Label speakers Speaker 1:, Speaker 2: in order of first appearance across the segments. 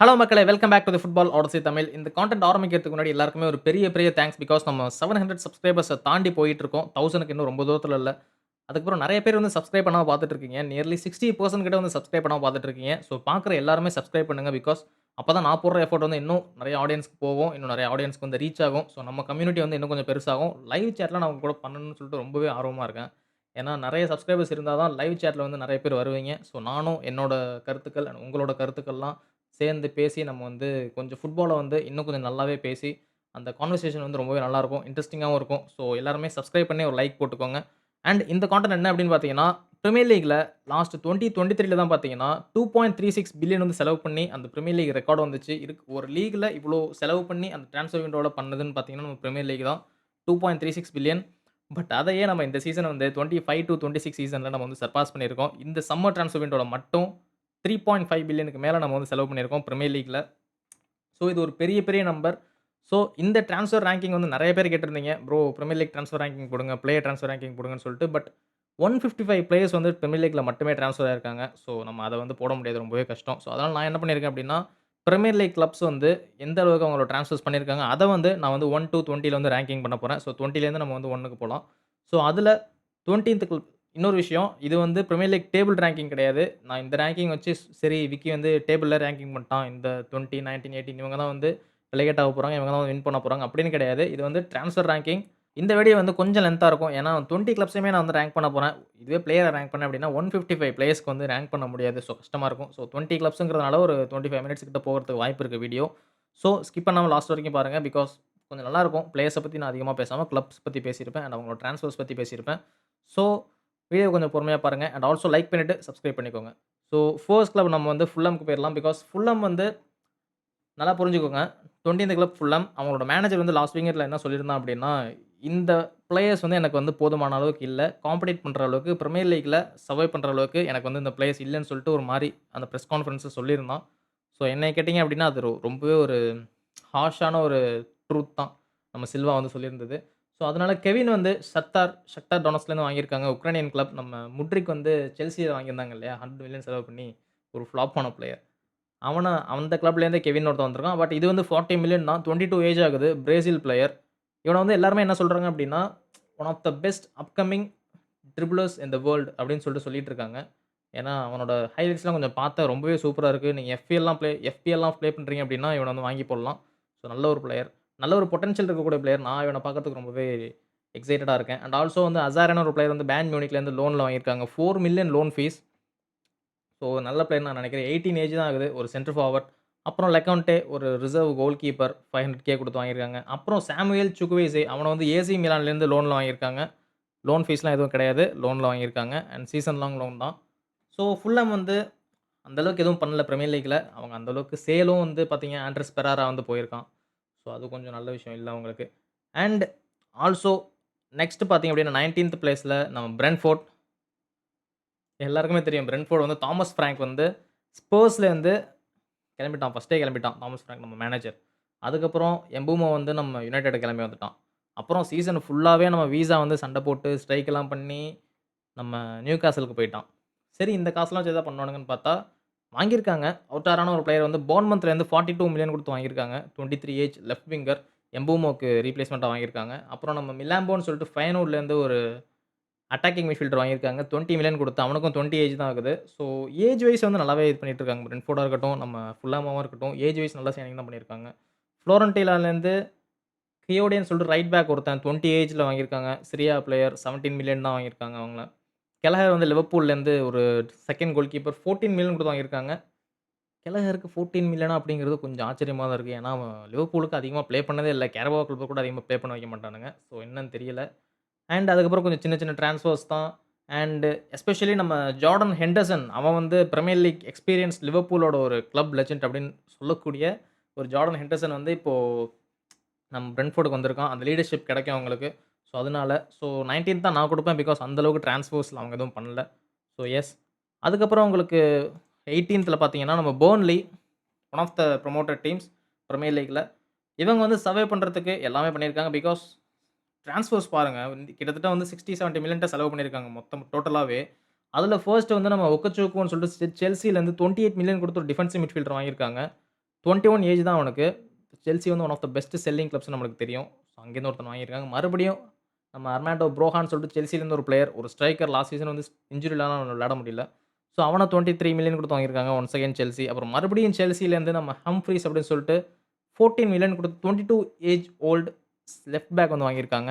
Speaker 1: Hello மக்களே. Welcome back to the football ஆடசி Tamil. இந்த content ஆரம்பிக்கிறதுக்கு முன்னாடி எல்லாருக்குமே ஒரு பெரிய பெரிய தேங்க்ஸ் பிகாஸ் நம்ம செவன் ஹண்ட்ரட் சப்ஸ்கிரைபர்ஸை தாண்டி போயிட்டு இருக்கோம் தௌசண்ட்க்கு இன்னும் ரொம்ப தூரத்தில் இல்லை. அதுக்கப்புறம் நிறைய பேர் வந்து சப்ஸ்கிரைப் பண்ணாமல் பார்த்துட்டு இருக்கீங்க நியர்லி சிக்ஸ்டி பர்சன்ட் கிட்ட வந்து சப்ஸ்கிரைப் பண்ணாமல் பார்த்துட்டு இருக்கீங்க ஸோ பார்க்குற எல்லாருமே சப்ஸ்கிரைப் பண்ணுங்க பிகாஸ் அப்போ தான் நான் போடுற எஃபோர்ட் வந்து இன்னும் நிறைய ஆடியன்ஸ்க்கு போகும். இன்னும் நிறைய ஆடியன்ஸ்க்கு வந்து ரீச் ஆகும். ஸோ நம்ம கம்யூனிட்டி வந்து இன்னும் கொஞ்சம் பெருசாகும். லைவ் சேட்லாம் நான் கூட பண்ணணும்னு சொல்லிட்டு ரொம்பவே ஆர்வமாக இருக்கேன். ஏன்னா நிறைய சப்ஸ்கிரைபர்ஸ் இருந்தால் தான் லைவ் சேட்டில் வந்து நிறைய பேர் வருவீங்க. ஸோ நானும் என்னோட கருத்துக்கள் அண்ட் உங்களோட கருத்துக்கள்லாம் சேர்ந்து பேசி நம்ம வந்து கொஞ்சம் ஃபுட்பாலை வந்து இன்னும் கொஞ்சம் நல்லாவே பேசி அந்த கான்வர்சேஷன் வந்து ரொம்பவே நல்லாயிருக்கும் இன்ட்ரெஸ்டிங்காகவும் இருக்கும். ஸோ எல்லாருமே சப்ஸ்கிரைப் பண்ணி ஒரு லைக் போட்டுக்கோங்க. அண்ட் இந்த கான்டென்ட் என்ன அப்படின்னு பார்த்தீங்கன்னா ப்ரீமியர் லீக்கில் லாஸ்ட் டுவெண்ட்டி டுவெண்ட்டி த்ரீல தான் பார்த்தீங்கன்னா two point three six billion வந்து செலவு பண்ணி அந்த ப்ரீமியர் லீக் ரெக்கார்டு வந்துச்சு. இருக்கு ஒரு லீகில் இவ்வளோ செலவு பண்ணி அந்த ட்ரான்ஸ்ஃபர் விண்டோவில் பண்ணதுன்னு பார்த்தீங்கன்னா நம்ம ப்ரீமியர் லீக் தான். Two point three six billion but அதையே நம்ம இந்த சீசன் வந்து twenty five to twenty six சீசனில் நம்ம வந்து சர்பாஸ் பண்ணியிருக்கோம். இந்த சம்மர் ட்ரான்ஸ்ஃபர் விண்டோவில் மட்டும் த்ரீ பாயிண்ட் ஃபைவ் பில்லியனுக்கு மேலே நம்ம வந்து செலவு பண்ணியிருக்கோம் ப்ரீமியர் லீக்கில் ஸோ இது ஒரு பெரிய பெரிய நம்பர் ஸோ இந்த ட்ரான்ஸ்ஃபர் ரேங்கிங் வந்து நிறைய பேர் கேட்டிருந்தீங்க. Bro premier league transfer ranking கொடுங்க பிளேயர் ட்ரான்ஸ்ஃபர் ரேங்கிங் கொடுங்கன்னு சொல்லிட்டு. But one fifty five players வந்து ப்ரீமியர் லீக்கில் மட்டுமே ட்ரான்ஸ்ஃபர் ஆயிருக்காங்க. ஸோ நம்ம அதை வந்து போட முடியாது ரொம்பவே கஷ்டம். ஸோ அதனால் நான் என்ன பண்ணியிருக்கேன் அப்படின்னா ப்ரீமியர் லீக் கிளப்ஸ் வந்து எந்த அளவுக்கு அவங்களோட ட்ரான்ஸ்ஃபர்ஸ் பண்ணியிருக்காங்க அதை வந்து நான் வந்து ஒன் டூ டுவெண்ட்டியில் வந்து ரேங்கிங் பண்ண போகிறேன் ஸோ டுவெண்ட்டிலேருந்து நம்ம வந்து ஒன்றுக்கு போகலாம் ஸோ அதில் டுவெண்ட்டீன்த்துக்கு இன்னொரு விஷயம் இது வந்து ப்ரீமியர் லீக் டேபிள் ரேங்கிங் கிடையாது. நான் இந்த ரேங்கிங் வச்சு சரி விக்கி வந்து டேபிளில் ரேங்கிங் பண்ணிட்டான். இந்த டுவெண்ட்டி நைன்டீன் எயிட்டீன் இவங்க தான் வந்து டெலிகேட் ஆக போகிறாங்க இவங்க தான் வின் பண்ண போகிறாங்க அப்படின்னு கிடையாது. இது வந்து ட்ரான்ஸ்ஃபர் ரேங்கிங் இந்த வீடியோ வந்து கொஞ்சம் லென்த்தாக இருக்கும். ஏன்னா டுவெண்ட்டி கிளப்ஸுமே நான் வந்து ரேங்க் பண்ண போகிறேன் இதுவே பிளேயரை ரேங்க் பண்ணேன் அப்படின்னா ஒன் ஃபிஃப்டி ஃபைவ் பிளேயர்ஸ்க்கு வந்து ரேங்க் பண்ண முடியாது. ஸோ கஷ்டமாக இருக்கும். ஸோ டுவெண்ட்டி கிளப்ஸுங்கிறதுனால ஒரு டுவெண்ட்டி ஃபைவ் மினிட்ஸ் கிட்ட போகிறதுக்கு வாய்ப்பு இருக்குது வீடியோ ஸோ ஸ்கிப் பண்ணாமல் லாஸ்ட் வரைக்கும் பாருங்கள் பிகாஸ் கொஞ்சம் நல்லாயிருக்கும் பிளேயர்ஸை பற்றி நான் அதிகமாக பேசாமல் கிளப்ஸ் பற்றி பேசியிருப்பேன். அண்ட் அவங்களோட ட்ரான்ஸ்ஃபர்ஸ் பற்றி பேசியிருப்பேன். ஸோ வீடியோ கொஞ்சம் பொறுமையாக பாருங்கள் அண்ட் ஆல்சோ லைக் பண்ணிவிட்டு சப்ஸ்கிரைப் பண்ணிக்கோங்க. ஸோ ஃபர்ஸ்ட் கிளப் நம்ம வந்து ஃபுல்லம்க்கு போயிடலாம். பிகாஸ் ஃபுல்லம் வந்து நல்லா புரிஞ்சுக்கோங்க. டுவெண்ட்டி கிளப் ஃபுல்லம் அவங்களோட மேனேஜர் வந்து லாஸ்ட் விங்கரில் என்ன சொல்லியிருந்தான் அப்படின்னா இந்த பிளேயர்ஸ் வந்து எனக்கு வந்து போதுமான அளவுக்கு இல்லை. காம்படேட் பண்ணுற அளவுக்கு ப்ரீமியர் லீக்கில் சர்வை பண்ணுற அளவுக்கு எனக்கு வந்து இந்த பிளேயர்ஸ் இல்லைன்னு சொல்லிட்டு ஒரு மாதிரி அந்த ப்ரெஸ் கான்ஃபரன்ஸில் சொல்லியிருந்தான். ஸோ என்னை கேட்டிங்க அப்படின்னா அது ரொம்பவே ஒரு ஹார்ஷான ஒரு ட்ரூத் தான். நம்ம சில்வா வந்து சொல்லியிருந்தது. ஸோ அதனால கெவின் வந்து சத்தார் ஷக்டார் டொனஸ்லேருந்து வாங்கியிருக்காங்க. உக்ரைனியன் கிளப் நம்ம முட்ரிக் வந்து செல்சியை வாங்கியிருந்தாங்க இல்லையா? ஹண்ட்ரட் மில்லியன் செலவு பண்ணி ஒரு ஃப்ளாப் ஆன பிளேயர் அவனை அந்த கிளப்லேருந்தே கெவின் ஒருத்தன் வந்திருக்கான். பட் இது வந்து ஃபார்ட்டி மில்லியன் தான். டுவெண்ட்டி டூ ஏஜ் ஆகுது. பிரேசில் பிளேயர் இவனை வந்து எல்லாருமே என்ன சொல்கிறாங்க அப்படின்னா one of the best upcoming dribblers இந்த வேர்ல்டு அப்படின்னு சொல்லிட்டு சொல்லிட்டு இருக்காங்க. ஏன்னா அவனோட ஹைலைட்ஸ்லாம் கொஞ்சம் பார்த்தா ரொம்பவே சூப்பராக இருக்குது நீங்கள் எஃபிஎல்லாம் ப்ளே எஃபிஎல்லாம் ப்ளே பண்ணுறீங்க அப்படின்னா இவனை வந்து வாங்கி போடலாம். ஸோ நல்ல ஒரு பிளேயர் நல்ல ஒரு பொட்டன்ஷியல் இருக்கக்கூடிய பிளேயர் நான் இவனை பார்க்கறதுக்கு ரொம்பவே எக்ஸைட்டடாக இருக்கேன். அண்ட் ஆல்சோ வந்து அசாரான ஒரு பிளேயர் வந்து பேன் மியூனிக்லேருந்து லோனில் வாங்கியிருக்காங்க. Four million loan fees so நல்ல பிளேயர் நான் நினைக்கிறேன். எயிட்டீன் ஏஜ் தான் ஆகுது. ஒரு சென்டர் ஃபார்வர்ட் அப்புறம் லெக்கவுண்டே ஒரு reserve goalkeeper five hundred K கொடுத்து வாங்கியிருக்காங்க. அப்புறம் சாமுவேல் சுக்குவேசே அவனை வந்து ஏசி மிலான்லேருந்து லோனில் வாங்கியிருக்காங்க. லோன் ஃபீஸ்லாம் எதுவும் கிடையாது. லோனில் வாங்கியிருக்காங்க. அண்ட் சீசன் லாங் லோன் தான். ஸோ ஃபுல்லம் வந்து அந்தளவுக்கு எதுவும் பண்ணல ப்ரீமியர் லீக்கில் அவங்க அந்தளவுக்கு சேலும் வந்து பார்த்திங்கன்னா ஆண்ட்ரஸ் பெராரா வந்து போயிருக்கான். ஸோ அது கொஞ்சம் நல்ல விஷயம் இல்லை அவங்களுக்கு. அண்ட் ஆல்சோ நெக்ஸ்ட் பார்த்தீங்க அப்படின்னா நைன்டீன்த் பிளேஸில் நம்ம பிரென்ஃபோர்ட் எல்லாருக்குமே தெரியும் பிரென்ஃபோர்ட் வந்து தாமஸ் ஃப்ராங்க் வந்து ஸ்போர்ஸ்லேருந்து கிளம்பிட்டான் ஃபஸ்ட்டே கிளம்பிட்டான் தாமஸ் ஃப்ராங்க் நம்ம மேனேஜர் அதுக்கப்புறம் எம்பூமோ வந்து நம்ம யுனைடெட் கிளம்பி வந்துட்டான். அப்புறம் சீசன் ஃபுல்லாகவே நம்ம வீசா வந்து சண்டை போட்டு ஸ்ட்ரைக்கெல்லாம் பண்ணி நம்ம நியூ காசலுக்கு போயிட்டான். சரி இந்த காசுலாம் வச்சு எதாவது பண்ணுவானுங்கன்னு பார்த்தா வாங்கியிருக்காங்க. அவுட்டாரான ஒரு பிளேயர் வந்து போன்மந்த்லேருந்து ஃபார்ட்டி டூ மில்லியன் கொடுத்து வாங்கியிருக்காங்க. Twenty three age left winger எம்பூமோக்கு ரீப்ளேஸ்மெண்ட்டாக வாங்கியிருக்காங்க. அப்புறம் நம்ம மிலாம்போன்னு சொல்லிட்டு ஃபைனூட்லேருந்து ஒரு அட்டாக்கிங் மிட்ஃபீல்டர் வாங்கியிருக்காங்க. டுவெண்ட்டி மில்லியன் கொடுத்து அவனுக்கும் டுவெண்ட்டி ஏஜ் தான் இருக்குது ஸோ ஏஜ் வைஸ் வந்து நல்லாவே இது பண்ணிட்டு இருக்காங்க. பிரென்ஃபோர்டாக இருக்கட்டும் நம்ம ஃபுல்லாமாவும் இருக்கட்டும் ஏஜ் வைஸ் நல்லா சேனிங் தான் பண்ணியிருக்காங்க. ஃப்ளோரன்டீலாலேருந்து கியோடியன்னு சொல்லிட்டு ரைட் பேக் ஒருத்தன் டுவெண்ட்டி ஏஜில் வாங்கியிருக்காங்க. சிரியா பிளேயர் செவன்டீன் மில்லியன் தான் வாங்கியிருக்காங்க அவங்கள. கெலஹர் வந்து லிவர்பூல்லேருந்து ஒரு second goal keeper fourteen million கொடுத்து வாங்கியிருக்காங்க. கெலஹருக்கு ஃபோர்டீன் மில்லியனா அப்படிங்கிறது கொஞ்சம் ஆச்சரியமாக தான் இருக்குது ஏன்னா அவன் லிவர்பூலுக்கு அதிகமாக ப்ளே பண்ணதே இல்லை. கேரபா கிளப்பை கூட அதிகமாக ப்ளே பண்ண வைக்க மாட்டானுங்க. ஸோ என்னன்னு தெரியல. அண்ட் அதுக்கப்புறம் கொஞ்சம் சின்ன சின்ன ட்ரான்ஸ்ஃபர்ஸ் தான். அண்டு எஸ்பெஷலி நம்ம ஜார்டன் ஹெண்டர்சன் அவன் வந்து ப்ரீமியர் லீக் எக்ஸ்பீரியன்ஸ் லிவர்பூலோட ஒரு கிளப் லெஜண்ட் அப்படின்னு சொல்லக்கூடிய ஒரு ஜார்டன் ஹெண்டர்சன் வந்து இப்போது நம்ம பிரென்ஃபோர்டுக்கு வந்திருக்கான். அந்த லீடர்ஷிப் கிடைக்கும் அவங்களுக்கு. ஸோ அதனால ஸோ நைன்டீன் தான் நான் கொடுப்பேன் பிகாஸ் அந்தளவுக்கு ட்ரான்ஸ்போர்ஸில் அவங்க எதுவும் பண்ணல ஸோ எஸ் அதுக்கப்புறம் உங்களுக்கு எயிட்டீன்த்தில் பார்த்தீங்கன்னா நம்ம Burnley one of the promoted teams Premier லீக்கில் இவங்க வந்து சர்வே பண்ணுறதுக்கு எல்லாமே பண்ணியிருக்காங்க பிகாஸ் ட்ரான்ஸ்ஃபர்ஸ் பாருங்கள் கிட்டத்தட்ட வந்து சிக்ஸ்டி செவன்ட்டி மில்லியன்ட்ட செலவு பண்ணியிருக்காங்க மொத்தம் டோட்டலாகவே அதில் ஃபர்ஸ்ட் வந்து நம்ம ஒக்கச்சோக்குன்னு சொல்லிட்டு செல்சியிலேருந்து டுவெண்ட்டி எயிட் மில்லியன் கொடுத்து ஒரு டிஃபென்சிவ் மிட்ஃபீல்டர் வாங்கியிருக்காங்க 21 ஏஜ் தான் அவனுக்கு. செல்சி வந்து one of the best selling clubs நம்மளுக்கு தெரியும். ஸோ அங்கேருந்து ஒருத்தன் வாங்கியிருக்காங்க. மறுபடியும் நம்ம அர்மாண்டோ ப்ரோஹான்னு சொல்லிட்டு செல்சிலேருந்து ஒரு பிளேயர், ஒரு ஸ்ட்ரைக்கர் லாஸ்ட் சீசன் வந்து இன்ஜுரினால அவனால விளையாட முடியல. ஸோ அவனை டுவெண்ட்டி த்ரீ மில்லியன் கொடுத்து வாங்கியிருக்காங்க. Once second Chelsea. அப்புறம் மறுபடியும் செல்சிலேருந்து நம்ம ஹம்ஃப்ரீஸ் அப்படின்னு சொல்லிட்டு 14 மில்லியன் கொடுத்து twenty two age old left back வந்து வாங்கியிருக்காங்க.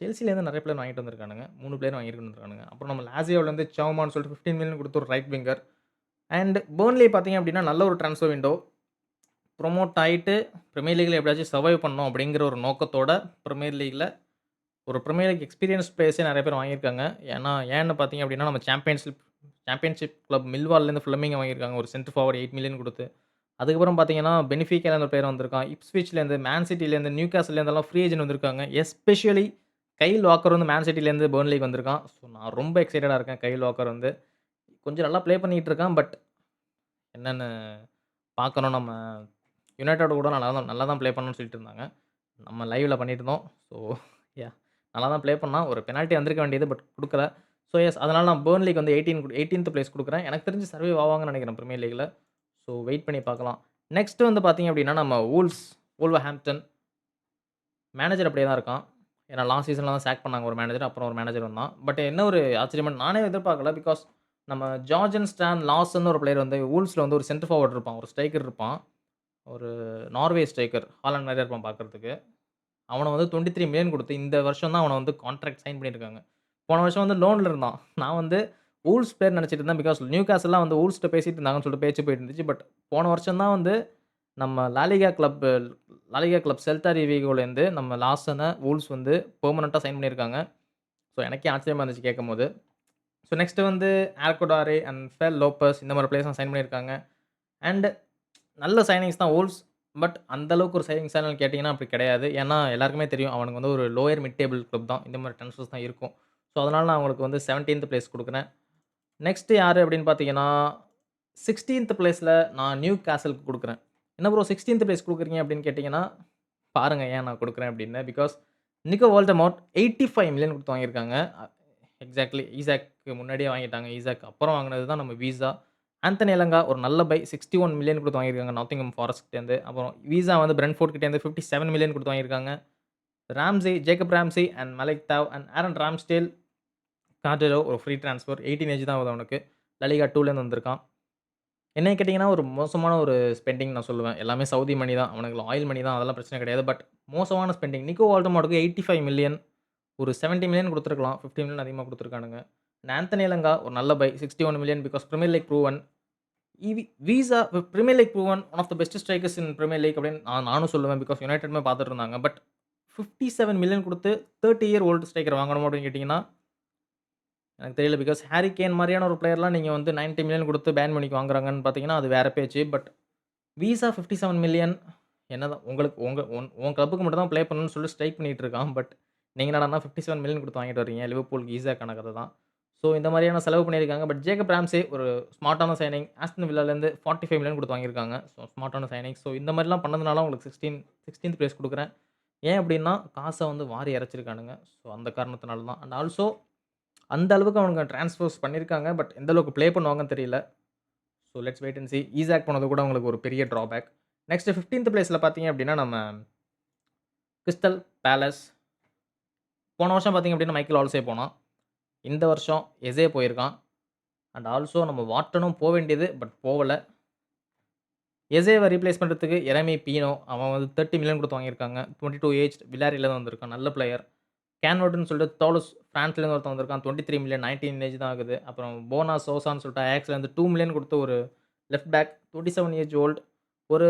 Speaker 1: செல்சிலேருந்து நிறைய பிளேயர் வாங்கிட்டு வந்திருக்கானுங்க. மூணு பிளேயர் வாங்கிட்டு வந்திருக்கானுங்க. அப்புறம் நம்ம லாசியோலேருந்து சவுமான்னு சொல்லிட்டு 15 மில்லியன் கொடுத்து ஒரு ரைட் விங்கர். அண்ட் பேர்ன்லேயே பார்த்தீங்க அப்படின்னா, நல்ல ஒரு ட்ரான்ஸ்ஃபர் விண்டோ. ப்ரொமோட் ஆகிட்டு ப்ரீமியர் லீகில் எப்படியாச்சும் சர்வைவ் பண்ணோம் அப்படிங்கிற ஒரு நோக்கத்தோட ப்ரீமியர் லீகில் ஒரு ப்ரீமியர் லீக் எக்ஸ்பீரியன்ஸ் பிளேயர்ஸே நிறைய பேர் வாங்கியிருக்காங்க. ஏன்னா ஏன்னு பார்த்தீங்க அப்படின்னா, நம்ம சாம்பியன்ஷிப் சாம்பியன்ஷிப் கிளப் மில்வால்லேருந்து ஃப்ளெமிங்க வாங்கியிருக்காங்க. ஒரு சென்ட் ஃபார்வர்ட் எயிட் மில்லியன் கொடுத்து அதுக்கப்புறம் பார்த்தீங்கன்னா, பெனிஃபிக்காலேருந்து ஒரு பிளேயர் வந்திருக்கான். இப்ஸ்விச்லேருந்து, மேன் சிட்டிலேருந்து, நியூகாசில்லேருந்தெல்லாம் ஃப்ரீ ஏஜென்ட் வந்திருக்காங்க. எஸ்பெஷலி கைல் வாக்கர் வந்து மேன் சிட்டிலேருந்து பெர்ன்லிக்கு வந்திருக்கான். ஸோ நான் ரொம்ப எக்ஸைட்டடாக இருக்கேன். கைல் வாக்கர் வந்து கொஞ்சம் நல்லா ப்ளே பண்ணிகிட்டு இருக்கான். பட் என்னென்னு பார்க்கணும். நம்ம யுனைட்டட் கூட நல்லா தான் நல்லா தான் ப்ளே பண்ணணும்னு சொல்லிட்டு இருந்தாங்க. நம்ம லைவில் பண்ணிட்டு இருந்தோம். ஸோ நல்லா தான் ப்ளே பண்ணால் ஒரு பெனால்ட்டி வந்திருக்க வேண்டியது. பட் கொடுக்கல ஸோ எஸ் அதனால் நான் பெர்ன்லிக்கு வந்து 18 குடு 18த் பிளேஸ் குடுக்குறேன். எனக்கு தெரிஞ்சு சர்வே ஆவாங்கன்னு நினைக்கிறேன் ப்ரீமியர் லீகில் ஸோ வெயிட் பண்ணி பார்க்கலாம். நெக்ஸ்ட் வந்து பார்த்தீங்க அப்படின்னா, நம்ம வூல்ஸ் ஹாம்ப்டன் மேனேஜர் அப்படியே தான் இருக்கான். ஏன்னா லாஸ்ட் சீசனில் தான் சேக் பண்ணாங்க ஒரு மேனேஜர். அப்புறம் ஒரு மேனேஜர் வந்தான். பட் என்ன ஒரு ஆச்சரியமெண்ட் நானே எதிர்பார்க்கல. பிகாஸ் நம்ம ஜார்ஜன் ஸ்டான் லாஸ்ன்னு ஒரு பிளேயர் வந்து ஊல்ஸில் வந்து ஒரு சென்டர் ஃபார்வர்ட் இருப்பான். ஒரு ஸ்ட்ரைக்கர் இருப்பான். ஒரு நார்வே ஸ்ட்ரைக்கர். ஹாலண்ட் நிறைய இருப்பான் பார்க்கறதுக்கு. அவனை வந்து 23 மில்லியன் கொடுத்து இந்த வருஷம் தான் அவனை வந்து கான்ட்ராக்ட் சைன் பண்ணியிருக்காங்க. போன வருஷம் வந்து லோனில் இருந்தான். நான் வந்து ஊல்ஸ் பேர் நினச்சிட்டு இருந்தேன். பிகாஸ் நியூ காசெல்லாம் வந்து ஊல்ஸ்ட்டு பேசிட்டு இருந்தாங்கன்னு சொல்லிட்டு பேச்சு போயிட்டு இருந்துச்சு. பட் போன வருஷம் தான் வந்து நம்ம LaLiga club LaLiga club Celta ரிவிகோலேருந்து நம்ம லாஸ்டனை ஊல்ஸ் வந்து பெர்மனன்ட்டா சைன் பண்ணியிருக்காங்க. ஸோ எனக்கே ஆச்சரியமா இருந்துச்சு கேட்கும்போது. ஸோ நெக்ஸ்ட்டு வந்து ஆர்கோடாரே அண்ட் ஃபெல் லோப்பஸ் இந்த மாதிரி பிளேயர்ஸ்லாம் சைன் பண்ணியிருக்காங்க. அண்ட் நல்ல சைனிங்ஸ் தான் ஓல்ஸ் பட் அந்த அளவுக்கு ஒரு சேவிங்ஸ் சேனல் கேட்டிங்கன்னா அப்படி கிடையாது. ஏன்னா எல்லாருக்குமே தெரியும் அவனுக்கு வந்து ஒரு லோயர் மிட் டேபிள் கிளப் தான். இந்த மாதிரி ட்ரான்ஸ்ஃபர்ஸ் தான் இருக்கும். ஸோ அதனால் நான் அவங்களுக்கு வந்து 17த் பிளேஸ் கொடுக்குறேன் நெக்ஸ்ட்டு யார் அப்படின்னு பார்த்தீங்கன்னா, சிக்ஸ்டீன்த் ப்ளேஸில் நான் நியூ கேசலுக்கு கொடுக்குறேன் என்ன ப்ரோ 16த் பிளேஸ் கொடுக்குறீங்க அப்படின்னு கேட்டிங்கன்னா பாருங்கள் ஏன் நான் கொடுக்குறேன் அப்படின்னு. பிகாஸ் நிக்கோ வோல்டமோர்ட் 85 மில்லியன் கொடுத்து வாங்கியிருக்காங்க. எக்ஸாக்ட்லி ஈசாக்கு முன்னாடியே வாங்கிட்டாங்க. ஈசாக் அப்புறம் வாங்கினது தான் நம்ம வீசா. ஆந்தனி எலங்கா ஒரு நல்ல பை 61 மில்லியன் கொடுத்து வாங்கியிருக்காங்க நாட்டிங்ஹாம் ஃபாரஸ்ட்லேருந்து. அப்புறம் வீசா வந்து பிரென்ட்ஃபோர்ட் கிட்டேருந்து 57 மில்லியன் கொடுத்து வாங்கியிருக்காங்க. Ramsay Jacob Ramsey and Malick Thiaw and Aaron Ramsdale கார்டரோ ஒரு ஃப்ரீ ட்ரான்ஸ்ஃபர் 18 ஏஜ் தான் ஆகுது அவனுக்கு. லலிகா டூலேருந்து வந்திருக்கான். என்ன கேட்டிங்கன்னா ஒரு மோசமான ஒரு ஸ்பெண்டிங் நான் சொல்லுவேன். எல்லாமே சவுதி மணி தான். அவனுக்கு ஆயில் மணி தான். அதெல்லாம் பிரச்சனை கிடையாது. பட் மோசமான ஸ்பெண்டிங். நிக்கோ வால்டமாட்டுக்கு எயிட்டி ஃபைவ் மில்லியன் ஒரு 70 மில்லியன் கொடுத்துருக்கலாம் ஃபிஃப்டி மில்லியன் அதிகமாக கொடுத்துருக்கானுங்க நான் ஆந்தனி இலங்கா ஒரு நல்ல buy 61 million because Premier League proven. EV Wissa Premier League proven one of the best strikers in Premier League அப்படின்னு நான் நானும் சொல்லுவேன். பிகாஸ் யுனைடெட்மே பார்த்துட்டு இருந்தாங்க. பட் 57 மில்லியன் கொடுத்து தேர்ட்டி இயர் ஓல்டு ஸ்ட்ரைக்கர் வாங்கணுமா அப்படின்னு கேட்டிங்கன்னா எனக்கு தெரியல. பிகாஸ் ஹாரி கேன் மாதிரியான ஒரு பிளேயர்லாம் நீங்கள் வந்து 90 மில்லியன் கொடுத்து பேன் மணிக்கு வாங்குறாங்கன்னு பார்த்தீங்கன்னா, அது வேறு பேச்சு. பட் வீசா 57 மில்லியன் என்ன தான் உங்களுக்கு உங்கள் உன் உன் கிளப்புக்கு மட்டும் தான் ப்ளே பண்ணணும்னு சொல்லி ஸ்ட்ரைக் பண்ணிட்டு இருக்கான். பட் நீங்கள் என்னடா ஃபிஃப்டி செவன் மில்லியன் கொடுத்து வாங்கிட்டு வரீங்க லிவர்பூலுக்கு ஈஸியாக கணக்கு தான். ஸோ இந்த மாதிரியான செலவு பண்ணியிருக்காங்க. பட் ஜேக்கப் ராம்சே ஒரு ஸ்மார்ட்டான சைனிங். ஆஸ்டன் வில்லாலேருந்து 45 மில்லியன் கொடுத்து வாங்கியிருக்காங்க. So ஸ்மார்ட்டான signing. ஸோ இந்த மாதிரிலாம் பண்ணதுனால உங்களுக்கு 16 16த் பிளேஸ் கொடுக்குறேன் ஏன் அப்படின்னா, காசை வந்து வாரி இறைச்சிருக்கானுங்க. ஸோ அந்த காரணத்தினால தான். அண்ட் ஆல்சோ அந்த அளவுக்கு அவனுங்க ட்ரான்ஸ்ஃபர்ஸ் பண்ணியிருக்காங்க. பட் எந்த அளவுக்கு ப்ளே பண்ணுவாங்கன்னு தெரியல. So let's wait and see. Isak போனது கூட அவங்களுக்கு ஒரு பெரிய ட்ராபேக். நெக்ஸ்ட் ஃபிஃப்டீன்த் ப்ளேஸில் பார்த்தீங்க அப்படின்னா, நம்ம கிறிஸ்டல் பேலஸ். போன வருஷம் பார்த்தீங்க அப்படின்னா, மைக்கேல் ஆல்சே போனான். இந்த வருஷம் எசே போயிருக்கான். அண்ட் ஆல்சோ நம்ம வாட்டனும் போக வேண்டியது. பட் போகலை எசேவ ரீப்ளேஸ் பண்ணுறதுக்கு எரமி பீனோ அவன் வந்து 30 மில்லியன் கொடுத்து வாங்கியிருக்காங்க. 22 ஏஜ்ட் தான் வந்திருக்கான். நல்ல பிளேயர். கேன்வர்ட்ன்னு சொல்லிட்டு தோலஸ் ஃப்ரான்ஸ்லேருந்து ஒருத்தன் வந்திருக்கான். 23 மில்லியன் 19 ஏஜ் தான் ஆகுது. அப்புறம் போனா சோசான்னு சொல்லிட்டு ஆக்ஸ்லேருந்து டூ மில்லியன் கொடுத்த ஒரு லெஃப்ட் பேக் 27 ஏஜ் ஓல்ட். ஒரு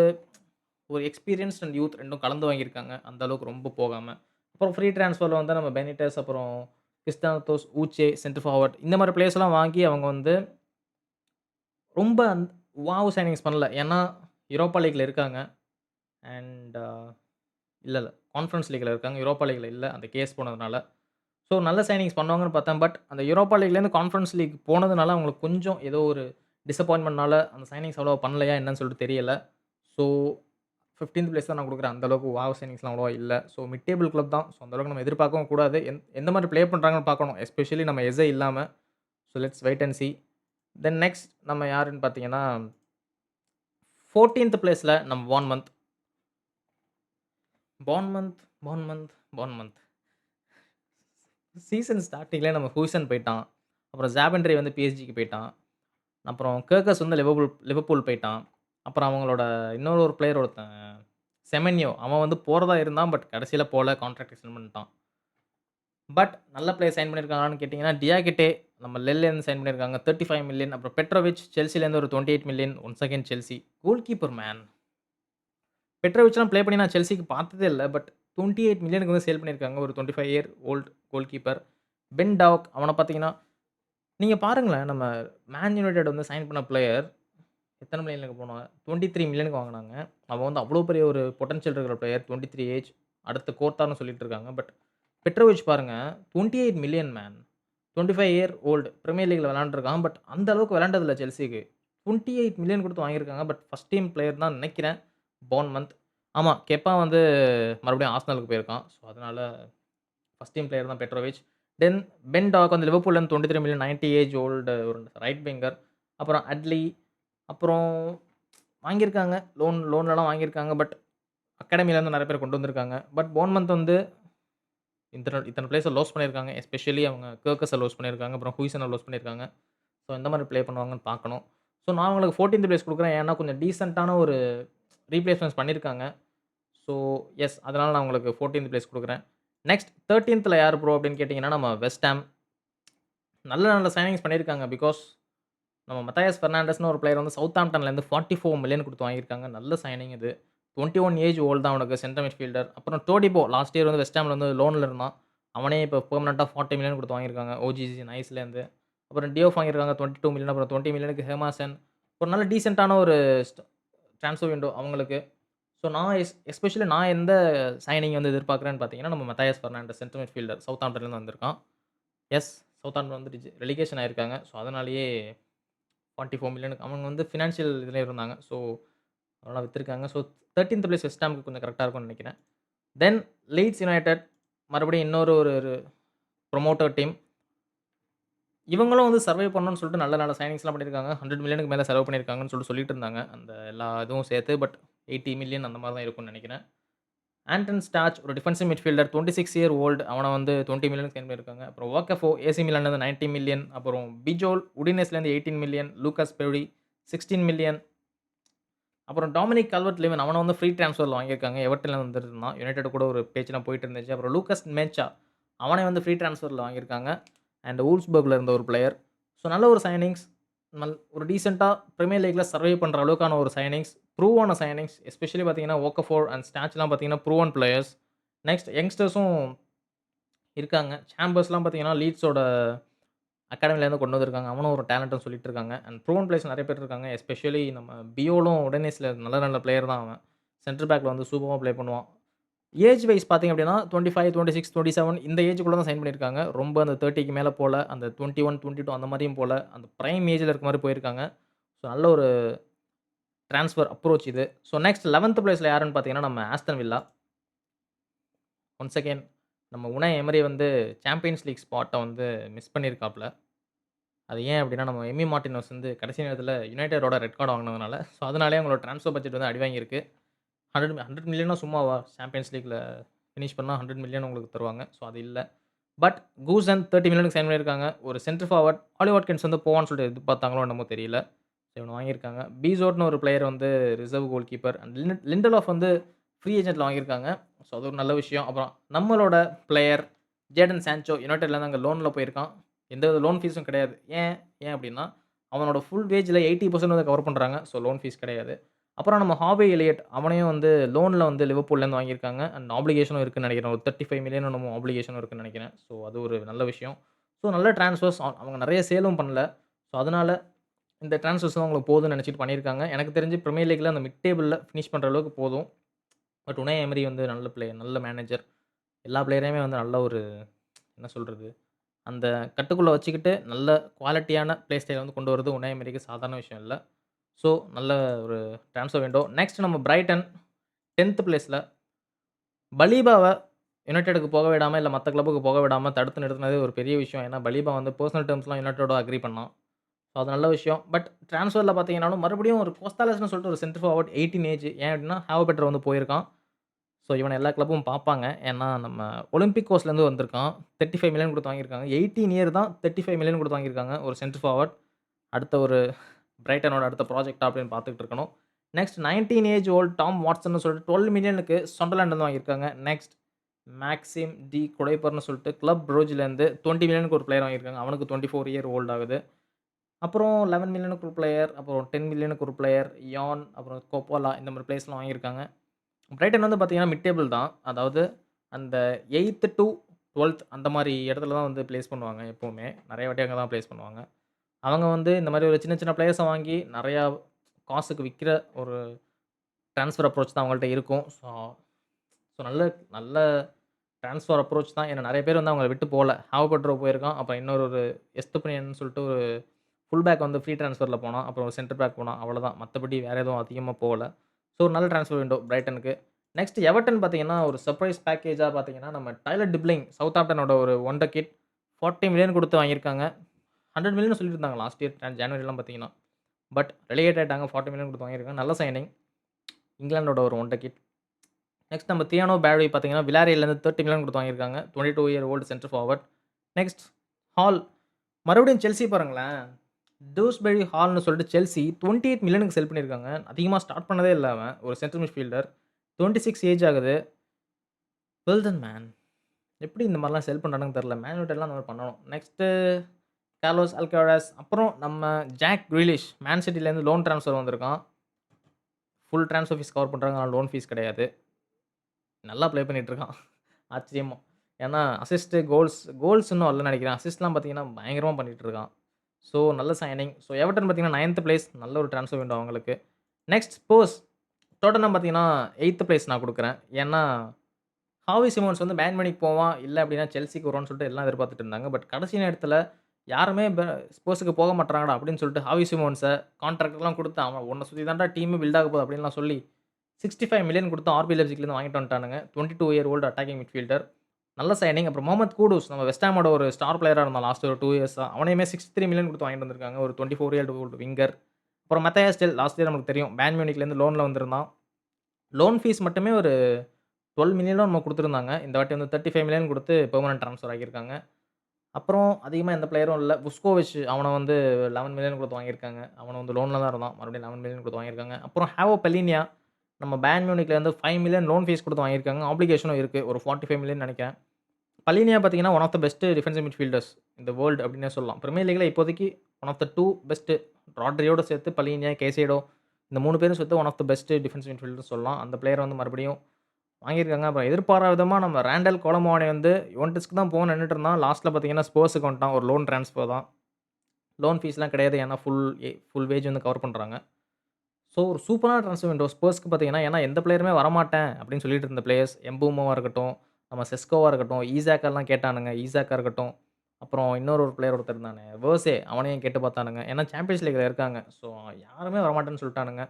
Speaker 1: ஒரு எக்ஸ்பீரியன்ஸ் அண்ட் யூத் ரெண்டும் கலந்து வாங்கியிருக்காங்க. அந்த அளவுக்கு ரொம்ப போகாமல் அப்புறம் ஃப்ரீ ட்ரான்ஸ்ஃபரில் வந்து நம்ம பெனிட்டஸ் அப்புறம் கிறிஸ்டானோஸ், ஊச்சே சென்டர் ஃபார்வர்ட் இந்த மாதிரி பிளேயர்ஸ்லாம் வாங்கி அவங்க வந்து ரொம்ப அந் வாவ் சைனிங்ஸ் பண்ணல. ஏன்னா யூரோப்பா லீக்கில் இருக்காங்க. அண்ட் இல்லை இல்லை கான்ஃபரன்ஸ் லீக்கில் இருக்காங்க. யூரோப்பா லீக்கில் இல்லை அந்த கேஸ் போனதுனால. ஸோ நல்ல சைனிங்ஸ் பண்ணுவாங்கன்னு பார்த்தேன். பட் அந்த யூரோப்பா லீக்லேருந்து கான்ஃபரன்ஸ் லீக் போனதுனால அவங்களுக்கு கொஞ்சம் ஏதோ ஒரு டிசப்பாயின்மெண்ட்னால அந்த சைனிங்ஸ் அவ்வளோ பண்ணலையா என்னன்னு சொல்லிட்டு தெரியல. ஸோ 15த் பிளேஸ் தான் நான் கொடுக்குறேன் அந்த அளவுக்கு வாவ் சைனிங்ஸ்லாம் அவ்வளோவா இல்லை ஸோ மிட் டேபிள் கிளப் தான். ஸோ அந்த அளவுக்கு நம்ம எதிர்பார்க்கவும் கூடாது. எந் எந்த மாதிரி ப்ளே பண்ணுறாங்கன்னு பார்க்கணும். எஸ்பெஷலி நம்ம எசே இல்லாமல் so let's wait and see. Then next நம்ம யாருன்னு பார்த்தீங்கன்னா ஃபோர்டீன்த் ப்ளேஸில் நம்ம Bournemouth Bournemouth Bournemouth Bournemouth, Bournemouth. Season ஸ்டார்ட்டிங்லயே நம்ம ஹூசன் போய்ட்டான். அப்புறம் ஜாபென்ட்ரி வந்து பிஎஸ்ஜிக்கு போய்ட்டான். அப்புறம் கேர்கஸ் வந்து லிவர்பூல் லிவர்பூல் போய்ட்டான். அப்புறம் அவங்களோட இன்னொரு ஒரு பிளேயர் ஒருத்தன் செமென்யோ அவன் வந்து போகிறதா இருந்தான். பட் கடைசியில் போகல கான்ட்ராக்ட் எக்ஸ்டெண்ட் பண்ணிட்டான். பட் நல்ல பிளேயர் சைன் பண்ணியிருக்காங்களான்னு கேட்டிங்கன்னா டியாகிட்டே நம்ம லெல்லேருந்து சைன் பண்ணியிருக்காங்க. 35 மில்லியன் அப்புறம் பெட்ரோவிச் செல்சிலேருந்து ஒரு 28 million once second Chelsea. Goalkeeper man. பெட்ரோவிச்லாம் play பண்ணி நான் செல்சிக்கு பார்த்ததே இல்லை பட் 28 மில்லியனுக்கு வந்து சேல் பண்ணியிருக்காங்க. ஒரு 25 year old goalkeeper. Ben Doak அவனை பார்த்தீங்கன்னா, நீங்கள் பாருங்களேன் நம்ம மேன் யுனைடெட் வந்து சைன் பண்ண பிளேயர் எத்தனை மில்லியனுக்கு போனான்? 23 மில்லியனுக்கு வாங்கினாங்க அவன் வந்து அவ்வளோ பெரிய ஒரு பொட்டன்ஷியல் இருக்கிற பிளேயர். 23 ஏஜ் அடுத்த கோர்த்தார்னு சொல்லிட்டு இருக்காங்க. பட் பெட்ரோவிச் பாருங்க 28 million man. 25 year old premier லீக்ல விளாண்டுருக்கான் பட் அந்த அளவுக்கு விளாண்டதில்ல செல்சிக்கு. 28 மில்லியன் கொடுத்து வாங்கியிருக்காங்க. பட் ஃபஸ்ட் டீம் பிளேயர் தான் நினைக்கிறேன். போன் மந்த் ஆமாம் கெப்பா வந்து மறுபடியும் ஆஸ்னலுக்கு போயிருக்கான். ஸோ அதனால ஃபஸ்ட் டீம் பிளேயர் தான் பெட்ரோவிச். தென் பென் டாக் வந்து லிவர்பூல்லேருந்து 23 மில்லியன் 90 ஏஜ் ஓல்டு ஒரு ரைட் விங்கர். அப்புறம் அட்லி அப்புறம் வாங்கியிருக்காங்க. லோன் லோன்லலாம் வாங்கியிருக்காங்க. பட் அகாடமிலேருந்து நிறைய பேர் கொண்டு வந்திருக்காங்க. பட் போன்மந்த் வந்து இத்தனை இத்தனை பிளேஸை லோஸ் பண்ணியிருக்காங்க. எஸ்பெஷலி அவங்க கேர்க்கஸை லோஸ் பண்ணியிருக்காங்க. அப்புறம் ஹூய்சனை லோஸ் பண்ணியிருக்காங்க. ஸோ எந்த மாதிரி ப்ளே பண்ணுவாங்கன்னு பார்க்கணும். ஸோ நான் அவங்களுக்கு 14த் பிளேஸ் கொடுக்குறேன் ஏன்னா கொஞ்சம் டீசெண்டான ஒரு ரீப்ளேஸ்மெண்ட்ஸ் பண்ணியிருக்காங்க. ஸோ எஸ் அதனால் நான் உங்களுக்கு 14த் பிளேஸ் கொடுக்குறேன் நெக்ஸ்ட் 13த்ல யார் ப்ரோ அப்படின்னு கேட்டிங்கன்னா நம்ம வெஸ்ட் நல்ல நல்ல சைனிங்ஸ் பண்ணியிருக்காங்க. பிகாஸ் நம்ம மத்தாயஸ் ஃபெர்னாண்டஸ்னு ஒரு பிளேயர் வந்து சவுத்தாம்ப்டன்லேருந்து 44 மில்லியன் கொடுத்து வாங்கியிருக்காங்க. நல்ல சைனிங் இது. 21 ஏஜ் ஓல்ட் தான் அவனுக்கு சென்டர் மிட்ஃபீல்டர். அப்புறம் டோடிபோ லாஸ்ட் இயர் வந்து வெஸ்ட் டைமில் வந்து லோனில் இருந்தான். அவனே இப்போ பெர்மனெண்ட்டாக ஃபார்ட்டி மில்லியன் கொடுத்து வாங்கியிருக்காங்க. ஓஜிசி நைஸ்லேருந்து. அப்புறம் டிஎஃப் வாங்கியிருக்காங்க 22 மில்லியன் அப்புறம் 20 மில்லியனுக்கு ஹெமாசன். ஒரு நல்ல டீசெண்டான ஒரு ட்ரான்ஸ்ஃபர் விண்டோ அவங்களுக்கு. ஸோ நான் எஸ் எஸ்பெஷலி நான் எந்த சைனிங் வந்து எதிர்பார்க்குறேன்னு பார்த்தீங்கன்னா, நம்ம மத்தாயஸ் ஃபெர்னாண்டஸ் சென்டர் மிட்ஃபீல்டர் சவுத்தாம்ப்டன்லேருந்து வந்திருக்கான். எஸ் சவுத் ஆம்டன் வந்து ரிஜ ரெலிகேஷன் ஆயிருக்காங்க. ஸோ அதனாலேயே 44 மில்லியனுக்கு அவங்க வந்து ஃபினான்ஷியல் இதில் இருந்தாங்க. ஸோ அவங்களாம் விற்றுருக்காங்க ஸோ 13த் பிளேஸ் வெஸ்ட் கொஞ்சம் கரெக்டாக இருக்கும்னு நினைக்கிறேன். தென் லீட்ஸ் யுனைடெட் மறுபடியும் இன்னொரு ஒரு ப்ரொமோட்டர் டீம். இவங்களும் வந்து சர்வை பண்ணணும்னு சொல்லிட்டு நல்ல நல்ல சைனிங்ஸ்லாம் பண்ணியிருக்காங்க. 100 மில்லியனுக்கு மேலே செலவு பண்ணியிருக்காங்கன்னு சொல்லிட்டு சொல்லிட்டு இருந்தாங்க. அந்த எல்லா இதுவும் சேர்த்து. பட் 80 மில்லியன் அந்த மாதிரி தான் இருக்கும்னு நினைக்கிறேன். ஆண்டன் ஸ்டாச் ஒரு டிஃபென்சிவ் மிட்ஃபீல்டர் 26 இயர் ஓல்டு அவனை வந்து டுவெண்ட்டி மில்லியன் சைன் பண்ணியிருக்காங்க. அப்புறம் ஓகேஃபோ ஏசி மிலான்லேருந்து 90 மில்லியன் அப்புறம் Bijol உடினேஸ்லேருந்து eighteen million Lucas Perri 16 million அப்புறம் டாமினிக் கால்வர்ட் லிவன் அவனை வந்து ஃப்ரீ ட்ரான்ஸ்ஃபரில் வாங்கியிருக்காங்க. எவர்டன்லேருந்து வந்துருந்தான். யுனைடெட் கூட ஒரு பேச்செலாம் போயிட்டு இருந்துச்சு. அப்புறம் லூகாஸ் மேச்சா அவனை வந்து ஃப்ரீ ட்ரான்ஸ்ஃபரில் வாங்கியிருக்காங்க. அண்ட் ஊல்ஸ்பர்கில் இருந்த ஒரு பிளேயர். ஸோ நல்ல ஒரு சைனிங்ஸ். நல் ஒரு டீசெண்டாக ப்ரீமியர் லீக்கில் சர்வை பண்ணுற அளவுக்கான ஒரு சைனிங்ஸ். ப்ரூவ் ஆன சைனிங்ஸ். எஸ்பெஷலி பார்த்தீங்கன்னா, ஓகஃபோர் அண்ட் ஸ்டாச்லாம் பார்த்தீங்கன்னா, ப்ரூவன் பிளேயர்ஸ். நெக்ஸ்ட் யங்ஸ்டர்ஸும் இருக்காங்க. சாம்பர்ஸ்லாம் பார்த்தீங்கன்னா, லீட்ஸோட அகாடமிலேருந்து கொண்டு வந்திருக்காங்க. அவனும் ஒரு டேலண்ட்னு சொல்லிட்டு இருக்காங்க. அண்ட் ப்ரூவன் பிளேயர்ஸ் நிறைய பேர் இருக்காங்க. எஸ்பெஷலி நம்ம பியோலும் உடனேஸில் நல்ல நல்ல பிளேயர் தான் அவன். சென்டர் பேக்கில் வந்து சூப்பராக ப்ளே பண்ணுவான். ஏஜ் வைஸ் பார்த்திங்க அப்படின்னா 25, 26, 27 இந்த ஏஜ்க்குள்ள தான் சைன் பண்ணியிருக்காங்க. ரொம்ப அந்த தேர்ட்டிக்கு மேலே போல் அந்த 21, 22 அந்த மாதிரியும் போல் அந்த ப்ரைம் ஏஜில் இருக்க மாதிரி போயிருக்காங்க. ஸோ நல்ல ஒரு ட்ரான்ஸ்ஃபர் அப்ரோச் இது. ஸோ நெக்ஸ்ட் லெவன்த் ப்ளேஸில் யாருன்னு பார்த்தீங்கன்னா, நம்ம ஆஸ்தன் வில்லா. ஒன் செகண்ட் நம்ம உனை எமரி வந்து சாம்பியன்ஸ் லீக் ஸ்பாட்டை வந்து மிஸ் பண்ணியிருக்காப்புல அது ஏன் அப்படின்னா, நம்ம எம்மி மார்டினோஸ் வந்து கடைசி நேரத்தில் யுனைடெடோட ரெட் கார்டு வாங்கினதுனால ஸோ அதனாலே அவங்களோட ட்ரான்ஸ்ஃபர் பட்ஜெட் வந்து அடி வாங்கியிருக்கு. ஹண்ட்ரட் ஹண்ட்ரட் மில்லியனாக சும்மாவா? சாம்பியன்ஸ் லீக்ல ஃபினிஷ் பண்ணால் ஹண்ட்ரட் மில்லியன் உங்களுக்கு தருவாங்க. ஸோ அது இல்லை பட் கூசன் 30 மில்லியனுக்கு சைன் பண்ணியிருக்காங்க. ஒரு சென்டர் ஃபார்வர்ட் ஆலி வாட்கின்ஸ் வந்து போவான்னு சொல்லிட்டு எதிர்பார்த்தாங்களோ என்னமோ தெரியல. ஸோ வாங்கியிருக்காங்க. பீசோட்னு ஒரு பிளேயர் வந்து reserve goal keeper. And Lindelof வந்து ஃப்ரீ ஏஜென்ட்ல வாங்கியிருக்காங்க. ஸோ அது ஒரு நல்ல விஷயம். அப்புறம் நம்மளோட பிளேயர் ஜேடன் சான்சோ யுனைடெட்லேருந்து அங்கே லோனில் போயிருக்கான். எந்தவித லோன் ஃபீஸும் கிடையாது. ஏன் ஏன் அப்படின்னா, அவனோட ஃபுல் வேஜில் எயிட்டி பர்சன்ட் வந்து கவர் பண்ணுறாங்க ஸோ லோன் ஃபீஸ் கிடையாது. அப்புறம் நம்ம ஹாபி எலியட் அவனையும் வந்து லோனில் வந்து லிவர்பூல்லேருந்து வாங்கியிருக்காங்க. அண்ட் ஆப்ளிகேஷனும் இருக்குன்னு நினைக்கிறேன். ஒரு 35 மில்லியன் என்னமோ ஆப்ளிகேஷனும் இருக்குன்னு நினைக்கிறேன். ஸோ அது ஒரு நல்ல விஷயம். ஸோ நல்ல ட்ரான்ஸ்ஃபர்ஸ் அவங்க நிறைய சேலும் பண்ணல. ஸோ அதனால் இந்த ட்ரான்ஸ்ஃபர்ஸ் தான் உங்களுக்கு போதும்னு நினச்சிட்டு பண்ணியிருக்காங்க. எனக்கு தெரிஞ்சு ப்ரீமியர் லீக்ல அந்த மிட் டேபிளில் ஃபினிஷ் பண்ணுற அளவுக்கு போதும். பட் உனே எமரி வந்து நல்ல பிளேயர், நல்ல மேனேஜர். எல்லா பிளேயரையுமே வந்து நல்ல ஒரு என்ன சொல்கிறது அந்த கட்டுக்குள்ளே வச்சுக்கிட்டு நல்ல குவாலிட்டியான பிளே ஸ்டைல் வந்து கொண்டு வரது உனே எமரிக்கு சாதாரண விஷயம் இல்லை ஸோ நல்ல ஒரு ட்ரான்ஸ்ஃபர் விண்டோ. நெக்ஸ்ட் நம்ம பிரைட்டன் டென்த்து பிளேஸில் பலீபாவை யுனைடெடுக்கு போக விடாமல் இல்லை மற்ற கிளப்புக்கு போக விடாமல் தடுத்து நிறுத்தினதே ஒரு பெரிய விஷயம். ஏன்னா பலீபா வந்து பர்சனல் டேர்ம்ஸ்லாம் யுனைட்டோட அக்ரி பண்ணான். ஸோ அது நல்ல விஷயம். பட் ட்ரான்ஸ்ஃபரில் பார்த்தீங்கன்னாலும் மறுபடியும் ஒரு கோஸ்தாலஸ்னு சொல்லிட்டு ஒரு சென்டர் ஃபார்வர்ட் 18 ஏஜ். ஏன் அப்படின்னா ஹேவ் பெட்டர் வந்து போயிருக்கான். ஸோ இவனை எல்லா கிளப்பும் பார்ப்பாங்க. ஏன்னா நம்ம ஒலிம்பிக் கோஸ்லேருந்து வந்திருக்கான். 35 மில்லியன் கொடுத்து வாங்கியிருக்காங்க. 18 இயர் தான் 35 மில்லியன் கொடுத்து வாங்கியிருக்காங்க. ஒரு சென்டர் ஃபார்வர்ட். அடுத்த ஒரு பிரைட்டனோட அடுத்த ப்ராஜெக்ட்டா அப்படின்னு பார்த்துக்கிட்டு இருக்கணும். நெக்ஸ்ட் 19 ஏஜ் ஓல்ட் டாம் வாட்சன்னு சொல்லிட்டு 12 மில்லியனுக்கு சொண்டர்லேண்ட்லேருந்து வாங்கியிருக்காங்க. நெக்ஸ்ட் மேக்ஸிம் டி குடைப்பர்னு சொல்லிட்டு கிளப் ப்ரூஜ்லேருந்து 20 மில்லியனுக்கு ஒரு பிளேயர் வாங்கியிருக்காங்க. அவனுக்கு 24 இயர் ஓல்ட் ஆகுது. அப்புறம் 11 மில்லியனுக்கு ஒரு பிளேயர், அப்புறம் 10 மில்லியனுக்கு ஒரு பிளேயர், யான், அப்புறம் கோப்போலா இந்த மாதிரி பிளேயர்ஸ்லாம் வாங்கியிருக்காங்க. பிரைட்டன் வந்து பார்த்தீங்கன்னா மிட் டேபிள் தான். அதாவது அந்த 8த் டூ 12த் அந்த மாரி இடத்துல தான் வந்து பிளேஸ் பண்ணுவாங்க எப்பவுமே. நெறைய வாட்டி அங்க தான் பிளேஸ் பண்ணுவாங்க. அவங்க வந்து இந்த மாரி ஒரு சின்ன சின்ன பிளேயர்ஸ வாங்கி நெறையா காசுக்கு விக்கிற ஒரு ட்ரான்ஸ்ஃபர் அப்ரோச் தான் அவங்கள்ட்ட இருக்கும். ஸோ ஸோ நல்ல நல்ல ட்ரான்ஸ்ஃபர் அப்ரோச் தான். ஏன்னா நெறைய பேர் வந்து அவங்கள விட்டு போல. ஹேவ் பட்ரோ போயிருக்கான். அப்புறம் இன்னொரு ஒரு எஸ்துப்பினியன்னு சொல்லிட்டு ஒரு ஃபுல் பேக் வந்து ஃப்ரீ ட்ரான்ஸ்ஃபரில் போனோம் அப்புறம் சென்டர் பேக் போனோம் அவ்வளோதான். மற்றபடி வேறு எதுவும் அதிகமாக போகல. ஸோ ஒரு நல்ல ட்ரான்ஸ்ஃபர் விண்டோ பிரைட்டனுக்கு. நெக்ஸ்ட் எவர்டன் பார்த்தீங்கன்னா, ஒரு சர்ப்ரைஸ் பேக்கேஜாக பார்த்தீங்கன்னா, நம்ம டைலர் டிப்ளிங் சவுத் ஆப்டனோட ஒரு ஒண்டர் கிட் 40 மில்லியன் கொடுத்து வாங்கியிருக்காங்க. 100 மில்லியன் சொல்லிட்டு லாஸ்ட் இயர் ஜனவரிலாம் பார்த்தீங்கன்னா. பட் ரிலேட் ஆகிட்டாங்க ஃபார்ட்டி மில்லியன் கொடுத்து வாங்கியிருக்காங்க. நல்ல சைனிங். இங்கிலாண்டோட ஒரு ஒண்டர் கிட். நெக்ஸ்ட் நம்ம தியானோ பேர்வி பார்த்தீங்கன்னா, வில்லாரியல்லேருந்து 30 மில்லியன் கொடுத்து வாங்கியிருக்காங்க. 22 year old centre forward. Next Hall. மறுபடியும் செல்சி பாருங்களேன். டூஸ்பெரி ஹால்னு சொல்லிட்டு செல்சி 28 மில்லியனுக்கு செல் பண்ணியிருக்காங்க. அதிகமாக ஸ்டார்ட் பண்ணதே இல்ல அவன். ஒரு சென்ட்ரல் மிட்ஃபீல்டர். 26 ஏஜ் ஆகுது. Well done man. எப்படி இந்த மாதிரிலாம் செல் பண்ணுறாங்கன்னு தெரில மேன் அந்த மாதிரி பண்ணணும். Next Carlos Alcaraz. அப்புறம் நம்ம ஜாக் கிரீலிஷ் மேன் சிட்டிலேருந்து லோன் ட்ரான்ஸ்ஃபர் வந்திருக்கான். ஃபுல் ட்ரான்ஸ்ஃபர் ஃபீஸ் கவர் பண்ணுறாங்க ஆனால் லோன் ஃபீஸ் கிடையாது. நல்லா ப்ளே பண்ணிகிட்ருக்கான் இருக்கான். ஏன்னா அசிஸ்ட்டு கோல்ஸ் கோல்ஸ் இன்னும் வரலன்னு நினைக்கிறேன் அசிஸ்ட்லாம் பார்த்தீங்கன்னா பயங்கரமாக பண்ணிகிட்ருக்கான் இருக்கான். ஸோ நல்ல சைனிங். ஸோ எவர்டன் பார்த்தீங்கன்னா நைன்த் பிளேஸ். நல்ல ஒரு ட்ரான்ஸ்ஃபர் வேண்டும் அவங்களுக்கு. Next Spurs. டோட்டனம் பார்த்தீங்கன்னா எயித்து பிளேஸ் நான் கொடுக்குறேன் ஏன்னா ஹாவி சிமோன்ஸ் வந்து பேன் மனிக்கு போவான். இல்லை அப்படின்னா செல்சிக்கு வரும்னு சொல்லிட்டு எல்லாம் எதிர்பார்த்துட்டு இருந்தாங்க. பட் கடைசி நேரத்தில் யாருமே ஸ்போர்ட்ஸுக்கு போக மாட்டாங்கடா அப்படின்னு சொல்லிட்டு ஹாவி சிமோன்ஸை கான்ட்ராக்ட்லாம் கொடுத்து அவன் உன்னை சுற்றி தான்டா டீமே பில்ட் ஆக போகுது அப்படின்லாம் சொல்லி 65 மில்லியன் கொடுத்து ஆர்பி லெப்சிக்லேருந்து வாங்கிட்டு வந்துட்டானுங்க. 22 இயர் ஓல்டு அட்டாக்கிங் மிட்ஃபீல்டர். நல்ல சைனிங். அப்புறம் முகமது கூடூஸ் நம்ம வெஸ்டாமோட ஒரு ஸ்டார் பிளேயராக இருந்தான் லாஸ்ட் ஒரு டூ இயர்ஸாக அவனையுமே 63 மில்லியன் கொடுத்து வாங்கிட்டு வந்திருக்காங்க. ஒரு 24 இயர் ஓல்டு விங்கர். அப்புறம் மத்தையா ஸ்டில் லாஸ்ட் இயர் நமக்கு தெரியும். பேன் மியூனிக்லேருந்து லோன்ல வந்திருந்தான். லோன் ஃபீஸ் மட்டுமே ஒரு 12 மில்லியனோ நம்ம கொடுத்துருந்தாங்க இந்த வாட்டி வந்து 35 மில்லியன் கொடுத்து பெர்மனன்ட் ட்ரான்ஸ்ஃபர் ஆகியிருக்காங்க. அப்புறம் அதிகமாக எந்த பிளேயரும் இல்லை புஸ்கோவிச் அவனை வந்து 11 மில்லியன் கொடுத்து வாங்கியிருக்காங்க. அவன் வந்து லோனில் தான் இருந்தான். மறுபடியும் 11 மில்லியன் கொடுத்து வாங்கியிருக்காங்க. அப்புறம் ஹேவோ பெலினியா நம்ம பேன் மியூனிக்லேருந்து ஃபைவ் மில்லியன் லோன் ஃபீஸ் கொடுத்து வாங்கியிருக்காங்க. ஆப்ளிகேஷனும் இருக்குது ஒரு 45 மில்லியன் நினைக்கிறேன் பலினியா பார்த்தீங்கன்னா, one of the best defensive midfielders இந்த வேர்ல்டு அப்படின்னே சொல்லலாம். பிரீமியர் லீக்ல இப்போதைக்கு one of the two best ராட்ரியோட சேர்த்து பலினியா, கேசேடோ இந்த மூணு பேரும் சேர்த்து one of the best defensive மிட்ஃபீல்டர்ன்னு சொல்லலாம். அந்த பிளேயர் வந்து மறுபடியும் வாங்கியிருக்காங்க. அப்புறம் எதிர்பாராத விதமாக நம்ம ரேண்டல் கொலமோவானி வந்து யுவென்டஸ்க்கு தான் போக நின்றுட்டு இருந்தான். லாஸ்ட்டில் பார்த்தீங்கன்னா, ஸ்போர்ட்ஸுக்கு வந்துட்டான். ஒரு லோன் ட்ரான்ஸ்ஃபர் தான். லோன் ஃபீஸ்லாம் கிடையாது. ஏன்னா ஃபுல் ஃபுல் வேஜ் வந்து கவர் பண்ணுறாங்க ஸோ ஒரு சூப்பரான ட்ரான்ஸ்ஃபர் விண்டோ ஸ்போர்ஸ்க்கு பார்த்தீங்கன்னா, ஏன்னா எந்த பிளேயருமே வரமாட்டேன் அப்படின்னு சொல்லிட்டு இருந்த பிளேயர்ஸ் எம்பூமோவா இருக்கட்டும், நம்ம செஸ்கோவாக இருக்கட்டும், ஈசாக்கெல்லாம் கேட்டானுங்க. ஈசாக்கா இருக்கட்டும். அப்புறம் இன்னொரு ஒரு பிளேயர் ஒருத்தர் இருந்தானே வேர்ஸே அவனையும் கேட்டு பார்த்தானுங்க. ஏன்னா சாம்பியன்ஸ் லீக்ல இருக்காங்க. ஸோ யாருமே வரமாட்டேன்னு சொல்லிட்டானுங்க.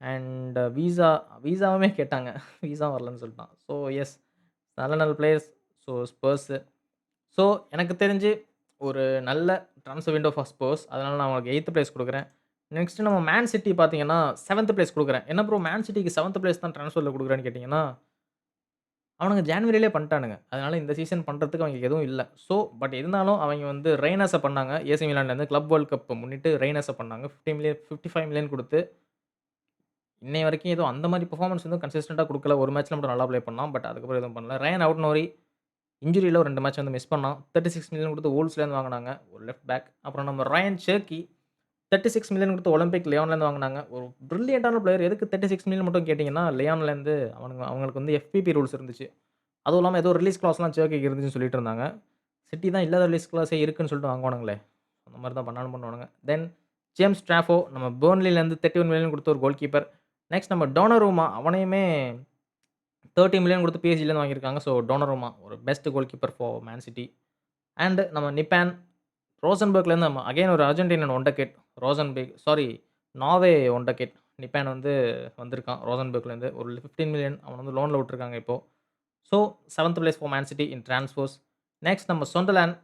Speaker 1: அண்ட் வீசா வீசாவுமே கேட்டாங்க. வீசா வரலன்னு சொல்லிட்டான். ஸோ எஸ் நல்ல நல்ல பிளேயர்ஸ். ஸோ ஸ்பர்ஸு. ஸோ எனக்கு தெரிஞ்சு ஒரு நல்ல ட்ரான்ஸ்ஃபர் விண்டோ ஃபார் ஸ்பர்ஸ். அதனால் நான் உங்களுக்கு எயித்து பிளேஸ் கொடுக்குறேன் நெக்ஸ்ட்டு நம்ம மேன் சிட்டி பார்த்தீங்கன்னா, செவன்த் பிளேஸ் கொடுக்குறேன் என்ன ப்ரோ மேன் சிட்டிக்கு செவன்த் பிளேஸ் தான் ட்ரான்ஸ்ஃபரில் கொடுக்குறேன்னு கேட்டிங்கன்னா அவனுங்க ஜான்வரியிலே பண்ணிட்டானுங்க. அதனால இந்த சீசன் பண்றதுக்கு அவங்களுக்கு எதுவும் இல்ல. ஸோ பட் இருந்தாலும் அவங்க வந்து ரெய்னஸை பண்ணாங்க. ஏசி மிலான்லேருந்து கிளப் வேர்ல்ட் கப் முன்னிட்டு ரெய்னர்ஸ பண்ணாங்க. 50 மில்லியன் 55 மில்லியன் குடுத்து இன்னைய வரைக்கும் எதுவும் அந்த மாரி பெர்ஃபார்மன்ஸ் வந்து கன்சிஸ்டன்ட்டா குடுக்கல. ஒரு மேட்ச்ல மட்டும் நல்லா ப்ளே பண்ணான். பட் அதுக்கப்புறம் எதுவும் பண்ணல. ரயான் அவுட்நோரி இன்ஜுரியில ஒரு 2 மேட்ச் வந்து மிஸ் பண்ணான். 36 மில்லியன் குடுத்து வூல்ஸ்லேருந்து வாங்குனாங்க. ஒரு லெஃப்ட் பேக். அப்புறம் நம்ம ரயான் சேர்க்கி 36 மில்லியன் கொடுத்து ஒலிம்பிக் லியோன்லேருந்து வாங்கினாங்க ஒரு ப்ரில்லியண்டான பிளேயர். எதுக்கு 36 மில்லியன் மட்டும் கேட்டீங்கன்னா, லியோன்லேருந்து அவனுங்க அவங்களுக்கு வந்து எஃப்பிபி ரூல்ஸ் இருந்துச்சு. அதுவும் இல்லாமல் ஏதோ ரிலீஸ் கிளாஸ்லாம் சேர்க்கைக்கு இருந்துச்சுன்னு சொல்லிட்டு இருந்தாங்க. சிட்டி தான் இல்லாத ரிலீஸ் கிளாஸே இருக்குன்னு சொல்லிட்டு வாங்குவானுங்களே. அந்த மாதிரி தான் பண்ணாலும் பண்ணுவானுங்க. தென் ஜேம்ஸ் ட்ராஃபோ நம்ம பேர்ன்லிலேருந்து தேர்ட்டி ஒன் மில்லியன் கொடுத்த ஒரு கோல் கீப்பர். நெக்ஸ்ட் நம்ம டோனரூமா அவனையுமே 30 மில்லியன் கொடுத்து பிஎஸ்ஜிலேருந்து வாங்கியிருக்காங்க. ஸோ டோனரூமா ஒரு best goalkeeper for Man City. And நம்ம நிப்பான் ரோசன்பர்க்லேருந்து நம்ம அகைன் ஒரு Argentinian wonder kid. Rosenborg sorry Norway wonder kid Nypan வந்து வந்திருக்கான் ரோசன்பர்க்லேருந்து. ஒரு 15 மில்லியன் அவன் வந்து லோனில் விட்டுருக்காங்க இப்போது so seventh place for Man City in transfers next நம்ம சொண்டர்லேண்ட்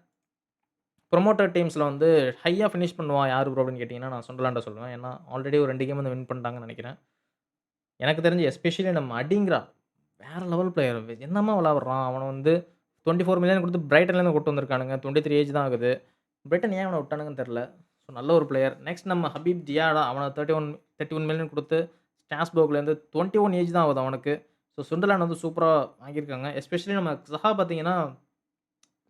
Speaker 1: ப்ரொமோட்டர் டீம்ஸில் வந்து ஹையாக ஃபினிஷ் பண்ணுவான் யார் ப்ரோ அப்படின்னு கேட்டிங்கன்னா நான் சண்டர்லாண்ட சொல்லுவேன். ஏன்னா, ஆல்ரெடி ஒரு ரெண்டு கேம் வந்து வின் பண்ணிட்டாங்கன்னு நினைக்கிறேன் எனக்கு தெரிஞ்சு எஸ்பெஷலி நம்ம அடிங்கிறா வேறு லெவல் பிளேயர். என்னம்மா விளாடுறான் அவனை வந்து 24 மில்லியன் கொடுத்து பிரைட்டன்லேருந்து கூட்டு வந்திருக்கானுங்க. 23 ஏஜ் தான் ஆகுது. பிரிட்டன் ஏன் அவன விட்டானுங்கன்னு தெரில ஸோ நல்ல ஒரு பிளேயர். நெக்ஸ்ட் நம்ம ஹபீப் ஜியாடா அவனை thirty one thirty one million குடுத்து ஸ்ட்ராஸ்பர்க்லேருந்து 21 ஏஜ் தான் ஆகுது அவனுக்கு. ஸோ சுண்டர்லாண்ட் வந்து சூப்பராக வாங்கியிருக்காங்க. எஸ்பெஷலி நம்ம சஹா பார்த்தீங்கன்னா,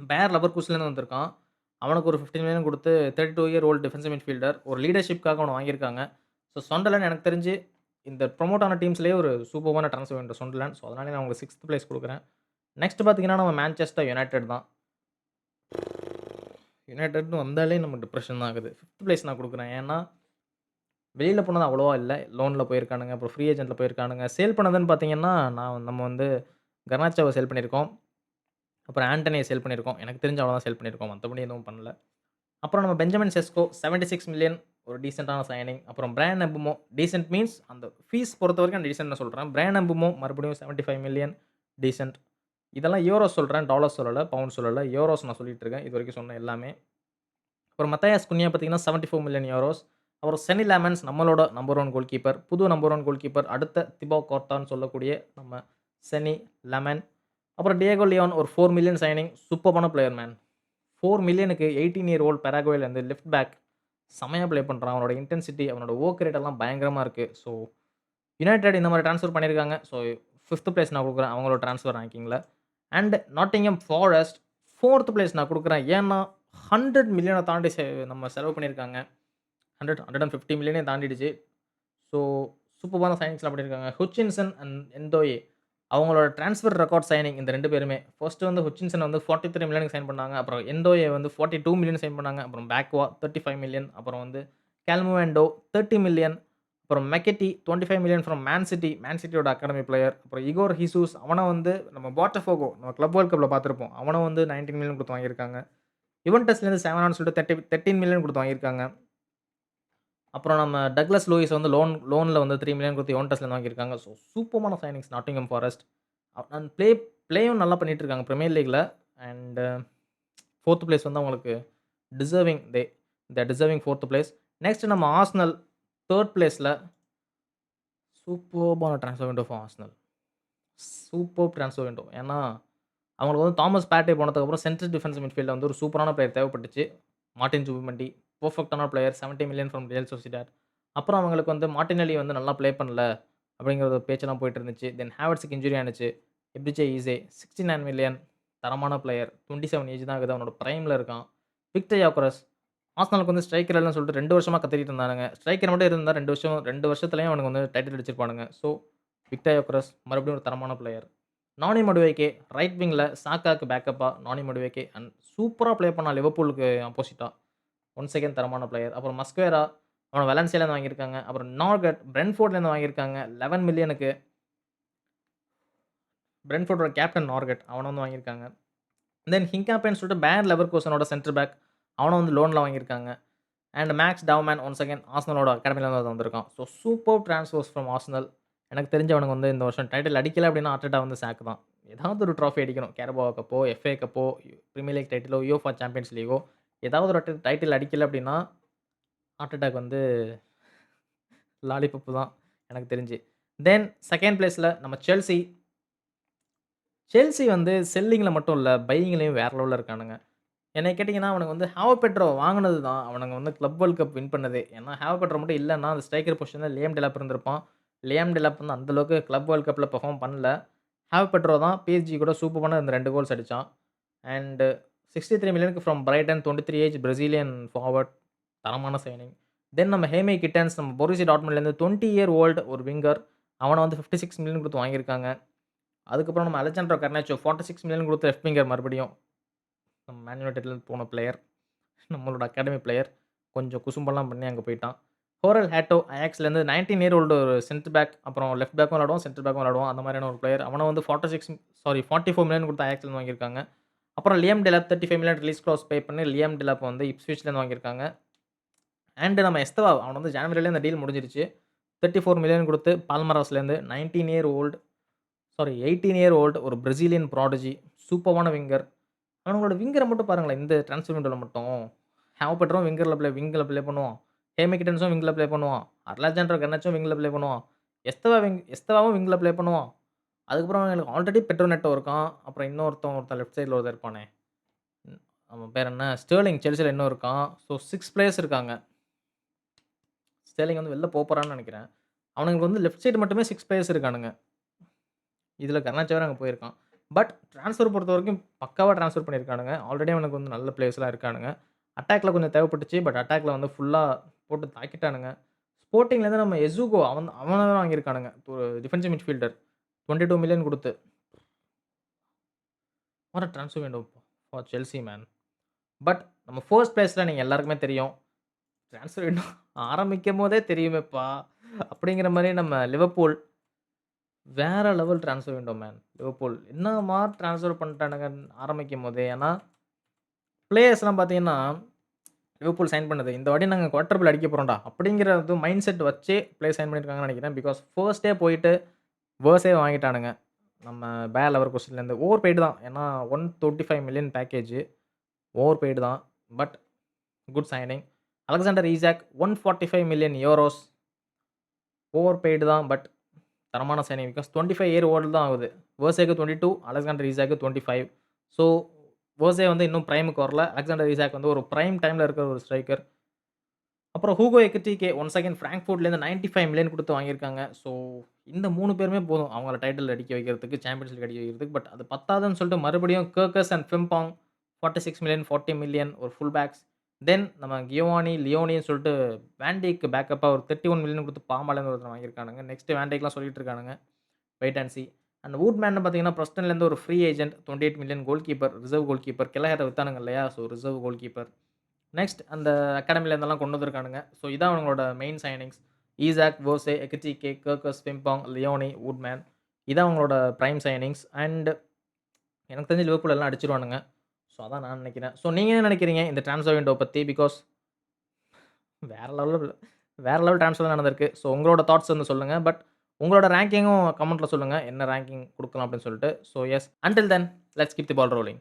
Speaker 1: பேர் லவர் குஸ்லேருந்து வந்திருக்கான். அவனுக்கு ஒரு 15 மில்லியன் குடுத்து 32 இயர் ஓல்ட் டிஃபென்சிவ் மிட்ஃபீல்டர். ஒரு லீடர்ஷிப்காக அவனை வாங்கியிருக்காங்க. ஸோ சொண்டர்லாண்ட் எனக்கு தெரிஞ்சு இந்த ப்ரொமோட் ஆன டீம்ஸ்லேயே ஒரு சூப்பரான ட்ரான்ஸ்ஃபர் விண்டோ சொண்டர்லாண்ட். ஸோ அதனால நான் உங்களுக்கு சிக்ஸ்த் பிளேஸ் கொடுக்குறேன் நெக்ஸ்ட் பார்த்தீங்கன்னா, நம்ம மேன்செஸ்டர் யுனைடெட் தான். யுனைடட்னு வந்தாலே நம்ம டிப்ரெஷன் தான் ஆகுது. 5த் பிளேஸ் நான் கொடுக்குறேன் ஏன்னா, வெளியில் போனது அவ்வளவா இல்லை லோனில் போயிருக்கானுங்க. அப்புறம் ஃப்ரீ ஏஜென்ட்ல போயிருக்கானுங்க. சேல் பண்ணதுன்னு பார்த்தீங்கன்னா, நான் நம்ம வந்து கர்னாச்சோவ சேல் பண்ணியிருக்கோம். அப்புறம் ஆண்டனியை சேல் பண்ணியிருக்கோம். எனக்கு தெரிஞ்ச அவ்வளோதான் சேல் பண்ணியிருக்கோம். மற்றபடி எதுவும் பண்ணல. அப்புறம் நம்ம பெஞ்சமின் செஸ்கோ 76 மில்லியன் ஒரு டீசெண்டான சைனிங். அப்புறம் பிராண்ட் எம்புமோ டீசென்ட் மீன்ஸ் அந்த ஃபீஸ் பொறுத்த வரைக்கும் டீசென்ட் நான் சொல்கிறேன் பிராண்ட் எம்புமோ மறுபடியும் 75 மில்லியன் டீசென்ட். இதெல்லாம் யூரோஸ் சொல்கிறேன் டாலர் சொல்லலை பவுண்ட் சொல்லலை யூரோஸ் நான் சொல்லிட்டு இருக்கேன். இது வரைக்கும் சொன்ன எல்லாமே. அப்புறம் மத்தையாஸ் குன்யா பார்த்தீங்கன்னா 74 மில்லியன் யூரோஸ். அப்புறம் செனி லேமன்ஸ் நம்மளோட நம்பர் ஒன் கோல் கீப்பர். புது நம்பர் ஒன் கோல் கீப்பர். அடுத்த திபோ கோர்ட்டான்னு சொல்லக்கூடிய நம்ம செனி லெமன். அப்புறம் டியேகோ லியோன் ஒரு ஃபோர் மில்லியன் சைனிங். சூப்பர்பான பிளேயர் மேன். ஃபோர் மில்லியனுக்கு 18 இயர் ஓல்ட் பெராகுவேலேருந்து லெஃப்ட் பேக் செமையாக ப்ளே பண்ணுறான் அவனோட இன்டென்சிட்டி, அவனோட ஓக் ரேட் எல்லாம் பயங்கரமாக இருக்குது ஸோ யுனைடெட் இந்த மாதிரி ட்ரான்ஸ்ஃபர் பண்ணியிருக்காங்க. ஸோ ஃபிஃப்த் பிளேஸ் நான் கொடுக்குறேன் அவங்களோட transfer ரேங்கிங்கில் and Nottingham Forest fourth place நான் கொடுக்குறேன் ஏன்னா ஹண்ட்ரட் மில்லியனை தாண்டி செ நம்ம செலவு பண்ணியிருக்காங்க. 100 150 மில்லியனே தாண்டிடுச்சு. ஸோ சூப்பர்பான சைனிங்ஸ்லாம் பண்ணியிருக்காங்க. ஹுச்சின்சன் அண்ட் என்டோயே அவங்களோட ட்ரான்ஸ்ஃபர் ரெக்கார்ட் சைனிங் இந்த ரெண்டு பேருமே. ஃபர்ஸ்ட் வந்து ஹுச்சின்சன் வந்து 43 மில்லியனுக்கு சைன் பண்ணாங்க. அப்புறம் எந்தோயே வந்து 42 மில்லியன் சைன் பண்ணாங்க. அப்புறம் பேக்வா 35 மில்லியன். அப்புறம் வந்து கேல்மோவேண்டோ தேர்ட்டி மில்லியன். அப்புறம் McAtee 25 million from Man City. Man சிட்டியோட academy player. அப்புறம் இகோர் ஹிசூஸ் அவனை வந்து நம்ம போட்டஃபோகோ நம்ம கிளப் வேர்ல்ட் கப்பில் பார்த்துருப்போம் அவனை வந்து 19 மில்லியன் கொடுத்து வாங்கியிருக்காங்க. யுவென்டஸ்லேருந்து செவனான்னு சொல்லிட்டு 30 13 மில்லியன் கொடுத்து வாங்கியிருக்காங்க. அப்புறம் நம்ம டக்லஸ் லூயிஸ் வந்து லோன் லோனில் வந்து த்ரீ மில்லியன் குடுத்து டெஸ்ட்லேருந்து வாங்கியிருக்காங்க. ஸோ சூப்பர்பான signings Nottingham Forest. And play ப்ளேயும் நல்லா பண்ணிட்டு இருக்காங்க ப்ரீமியர் லீக்ல. அண்டு ஃபோர்த்து பிளேஸ் வந்து அவங்களுக்கு deserving they the deserving fourth place. Next நம்ம ஆஸ்னல் தேர்ட் பிளேஸில் சூப்பர்பான transfer window for Arsenal super transfer window. ஏன்னா, அவங்களுக்கு வந்து தாமஸ் பேட்டே போனதுக்கப்புறம் சென்ட்ரல் டிஃபென்ஸ் மிட்ஃபீல்டில் வந்து ஒரு சூப்பரான பிளேயர் தேவைப்பட்டுச்சு. மார்டின் ஜூபிமெண்டி பர்ஃபெக்டான player 70 million from Real Sociedad. அப்புறம் அவங்களுக்கு வந்து மார்டினெல்லி வந்து நல்லா ப்ளே பண்ணல. அப்படிங்கிற ஒரு பேச்செல்லாம் போயிட்டு இருந்துச்சு. தென் ஹேவர்ட்ஸுக்கு இன்ஜுரி ஆனுச்சு. எப்ரிச்சே ஈசே 69 மில்லியன் தரமான பிளேயர். 27 ஏஜ் தான் ஆகுது. அவனோட ப்ரைமில் இருக்கான். விக்டர் யாக்கரஸ் ஆர்சனலுக்கு வந்து ஸ்ட்ரைக்கர் இல்லன்னு சொல்லிட்டு ரெண்டு வருஷமாக கத்திட்டு இருந்தாங்க ஸ்ட்ரைக்கர் மட்டும் இருந்தால் ரெண்டு வருஷம் ரெண்டு வருஷத்துலையும் அவனுக்கு வந்து டைட்டில் அடிச்சிருப்பானுங்க. ஸோ விக்டர் மறுபடியும் ஒரு தரமான பிளேயர். நானி மடுவேக்கே ரைட் விங்கில் சாக்காக்கு பேக்கப்பாக நானி மடுவேக்கே அண்ட் சூப்பராக ப்ளே பண்ணால் லிவர்பூலுக்கு ஆப்போசிட்டா. ஒன் செகண்ட் தரமான பிளேயர். அப்புறம் மஸ்குவேரா அவனை வெலன்சியிலேருந்து வாங்கியிருக்காங்க. அப்புறம் நார்கட் பிரென்ஃபோர்ட்லேருந்து வாங்கியிருக்காங்க. 11 மில்லியனுக்கு. பிரென்ஃபோர்டோட கேப்டன் நார்கட் அவனை வந்து வாங்கியிருக்காங்க. தென் ஹிங்காப்பேன்னு சொல்லிட்டு பேர் லெவர்கூசனோட சென்டர் பேக் அவனும் வந்து லோனில் வாங்கியிருக்காங்க. And Max Dowman once again ஆர்சனலோட அகாடமிலேருந்து வந்திருக்கான். So super transfers from Arsenal எனக்கு தெரிஞ்சவனுக்கு வந்து இந்த வருஷம் டைட்டில் அடிக்கல அப்படின்னா ஆர்டெட்டா வந்து சாக்கு தான். ஏதாவது ஒரு ட்ராஃபி அடிக்கணும். கேரபாவோ கப்போ, எஃப்ஏ கப்போ, ப்ரீமியர் லீக் டைட்டிலோ, யுஎஃபா சாம்பியன்ஸ் லீகோ ஏதாவது ஒரு டைட்டில் அடிக்கல அப்படின்னா ஹார்ட் அட்டாக் வந்து லாலிபப்பு தான் எனக்கு தெரிஞ்சு. தென் செகண்ட் பிளேஸில் நம்ம செல்சி. செல்சி வந்து செல்லிங்கில் மட்டும் இல்லை பையிங்லேயும் வேற லெவலில் இருக்கானுங்க. என்னை கேட்டிங்கன்னா அவனுக்கு வந்து ஹாவ் பெட்ரோ வாங்குனது தான் அவனுங்க வந்து கிளப் வேர்ல்ட் கப் வின் பண்ணதே. ஏன்னா ஹாவ் பெட்ரோ மட்டும் இல்லன்னா, அந்த ஸ்ட்ரைக்கர் பொசிஷன்ல லியாம் டெலாப் இருந்திருப்பான். லியாம் டெலாப் வந்து அந்த அளவுக்கு கிளப் வேர்ல்ட் கப்ல பெர்ஃபார்ம் பண்ணல. ஹாவ் பெட்ரோ தான் பிஎஸ்ஜி கூட சூப்பரான இந்த 2 கோல்ஸ் அடிச்சான். அண்ட் 63 மில்லியனுக்கு from Brighton 23 age Brazilian forward தரமான சைனிங். தென் நம்ம ஹேமே கிட்டன்ஸ் நம்ம பொருசியா டாட்மண்ட்லேருந்து 20 இயர் ஓல்டு ஒரு விங்கர். அவன வந்து 56 மில்லியன் குடுத்து வாங்கியிருக்காங்க. அதுக்கப்புறம் நம்ம அலெக்சாண்ட்ரோ கர்னாச்சோ 46 மில்லியன் குடுத்து லெஃப்ட் விங்கர் மறுபடியும். நம்ம மேன் போன பிளேயர். நம்மளோட அகாடமி பிளேயர். கொஞ்சம் குசும்பெல்லாம் பண்ணி அங்கே போயிட்டான். ஹோரல் ஹேட்டோ அயாக்ஸ்லேருந்து 19 இயர் ஓல்டு ஒரு சென்டர் பேக். அப்புறம் லெஃப்ட் பேக்கும் விளாடுவோம் சென்டர் பேக்கும் விளாடுவோம் அந்த மாதிரியான ஒரு பிளேயர். அவனை வந்து 46 சாரி 44 மில்லியன் குடுத்து அயாக்ஸ்லேருந்து வாங்கியிருக்காங்க. அப்புறம் Liam Delap 35 million release clause pay பண்ணி லியம் டெலாப் வந்து இப்ஸ்விச்லேருந்து வாங்கியிருக்காங்க. அண்டு நம்ம எஸ்தவா அவன் வந்து ஜனவரியில இந்த டீல் முடிஞ்சிருச்சு. 34 மில்லியன் கொடுத்து பால்மராஸ்லேருந்து 19 year old sorry 18 year old ஒரு பிரேசிலியன் ப்ராடஜி சூப்பரான விங்கர். அவனுங்களோட விங்கர மட்டும் பாருங்களேன். இந்த ட்ரான்ஸ்ஃபர் விண்டோல மட்டும். ஹேவ் பெட்ரும் விங்கர்ல ப்ளே விங்ல ப்ளே பண்ணுவான். ஹேமிக்கிட்டன்ஸும் விங்ல ப்ளே பண்ணுவான். அர்லாஜாண்டர் கர்னாச்சோவும் விங்ல ப்ளே பண்ணுவான். எஸ்தவா விங் எஸ்தவாவும் விங்ல ப்ளே பண்ணுவான். அதுக்கப்புறம் எனக்கு ஆல்ரெடி பெட்ரோ நெட்டோ இருக்கான். அப்புறம் இன்னொருத்தன் ஒருத்தன் லெஃப்ட் சைட்ல ஒருத்தன் இருப்பானே. ம். அவன் பேர் என்ன? ஸ்டெர்லிங் செல்சில இன்னும் இருக்கான். ஸோ 6 பிளேயர்ஸ் இருக்காங்க. ஸ்டெர்லிங் வந்து வெளில போப்போறான்னு நெனைக்கிறேன். அவனுங்களுக்கு வந்து லெஃப்ட் சைடு மட்டுமே 6 பிளேயர்ஸ் இருக்கானுங்க. இதுல கர்னாச்சோ வேற அங்க போயிருக்கான். பட் ட்ரான்ஸ்ஃபர் பொறுத்த வரைக்கும் பக்காவாக ட்ரான்ஸ்ஃபர் பண்ணியிருக்கானுங்க. ஆல்ரெடி அவனுக்கு வந்து நல்ல பிளேயர்ஸ்லாம் இருக்கானுங்க. அட்டாக்ல கொஞ்சம் தேவைப்பட்டுச்சு. பட் அட்டாக்ல வந்து ஃபுல்லாக போட்டு தாக்கிட்டானுங்க. ஸ்போர்ட்டிங்லேருந்து நம்ம எசுகோ அவன் அவனை தான் வாங்கியிருக்கானுங்க. ஒரு டிஃபென்சிவ் மிட்ஃபீல்டர். 22 மில்லியன் கொடுத்து வர ட்ரான்ஸ்ஃபர் வேண்டும் ஃபார் செல்சி மேன். பட் நம்ம ஃபர்ஸ்ட் பிளேஸில் நீங்கள் எல்லாருக்குமே தெரியும். ட்ரான்ஸ்ஃபர் விண்டோ ஆரம்பிக்கும்போதே தெரியுமேப்பா! அப்படிங்கிற மாதிரி நம்ம லிவர்பூல் வேற level transfer window man. Liverpool என்னமா ட்ரான்ஸ்ஃபர் பண்ணிட்டானுங்க ஆரம்பிக்கும்போதே. ஏன்னா, பிளேயர்ஸ்லாம் பார்த்தீங்கன்னா, லிவர்பூல் சைன் பண்ணது. இந்த வாட்டி நாங்கள் குவாட்ரபிள் அடிக்க போகிறோம்டா அப்படிங்கிறது மைண்ட் செட் வச்சே பிளே சைன் பண்ணியிருக்காங்கன்னு நினைக்கிறேன் பிகாஸ் ஃபர்ஸ்டே போயிட்டு வேர்ஸே வாங்கிட்டானுங்க. நம்ம பேயர் கொஸ்டின்லேருந்து ஓவர் பெய்டு தான். ஏன்னா 125 மில்லியன் பேக்கேஜ். ஓவர் பெய்டு தான். But good signing. Alexander Isak 145 million euros. Over paid தான். பட் தரமான சைனிங். பிகாஸ் 25 இயர் ஓல்டு தான் ஆகுது. வேர்சேக்கு டுவெண்ட்டி டூ அலெக்சாண்டர் ஈசாக்கு 25. ஸோ வேர்சே வந்து இன்னும் ப்ரைமுக்கு வரல. அலெக்சாண்டர் ஈசாக் வந்து ஒரு ப்ரைம் டைமில் இருக்கிற ஒரு ஸ்ட்ரைக்கர். அப்புறம் Hugo Ekitike one second again ஃபிராங்க்ஃபோர்ட்லேருந்து 95 million கொடுத்து வாங்கியிருக்காங்க. ஸோ இந்த மூணு பேருமே போதும். அவங்கள டைட்டில் அடிக்க வைக்கிறதுக்கு, சாம்பியன்ஸ் லீக் அடிக்க வைக்கிறதுக்கு. பட் அது பத்தாதுன்னு சொல்லிட்டு மறுபடியும் Kerkez and Frimpong 46 million, 40 million ஒரு ஃபுல் பேக்ஸ். தென் நம்ம கியோவானி, லியோனின்னு சொல்லிட்டு வேண்டிக்கு பேக்கப்பாக ஒரு தேர்ட்டி ஒன் மில்லியன் கொடுத்து பார்மாலேருந்து ஒருத்தர் வாங்கியிருக்கானுங்க. நெக்ஸ்ட் வேன் சொல்லிட்டு இருக்கானுங்க. வெயிட் அண்ட் சி அண்ட் வூட்மேன்னு பார்த்தீங்கன்னா, பிரஸ்டன்லேருந்து ஒரு free agent 28 million goal keeper, reserve goal keeper. கெலஹேர வித்தானுங்க இல்லையா? So reserve goal keeper. Next அந்த அகாடமிலேருந்தெல்லாம் கொண்டு வந்திருக்கானுங்க. ஸோ இதான் அவங்களோட மெயின் சைனிங்ஸ். ஈசாக், வேர்ஸே, கே கர்கஸ், பிம்பாங் லியோனி, வூட்மேன். இதான் அவங்களோட ப்ரைம் சைனிங்ஸ். அண்ட் எனக்கு தெரிஞ்சு லிவர்பூல் எல்லாம் அடிச்சிருவானுங்க ஸோ அதான் நான் நினைக்கிறேன் ஸோ நீங்கள் என்ன நினைக்கிறீங்க இந்த ட்ரான்ஸ்ஃபர் விண்டோ பத்தி? பிகாஸ் வேற லெவலில் வேறு லெவல் ட்ரான்ஸ்ஃபர் நடந்திருக்கு. ஸோ உங்களோட தாட்ஸ் வந்து சொல்லுங்கள் பட் உங்களோட ரேங்கிங்கும் கமெண்ட்டில் சொல்லுங்கள் என்ன ரேங்கிங் கொடுக்கலாம் அப்படின்னு சொல்லிட்டு. So yes until then let's keep the ball rolling.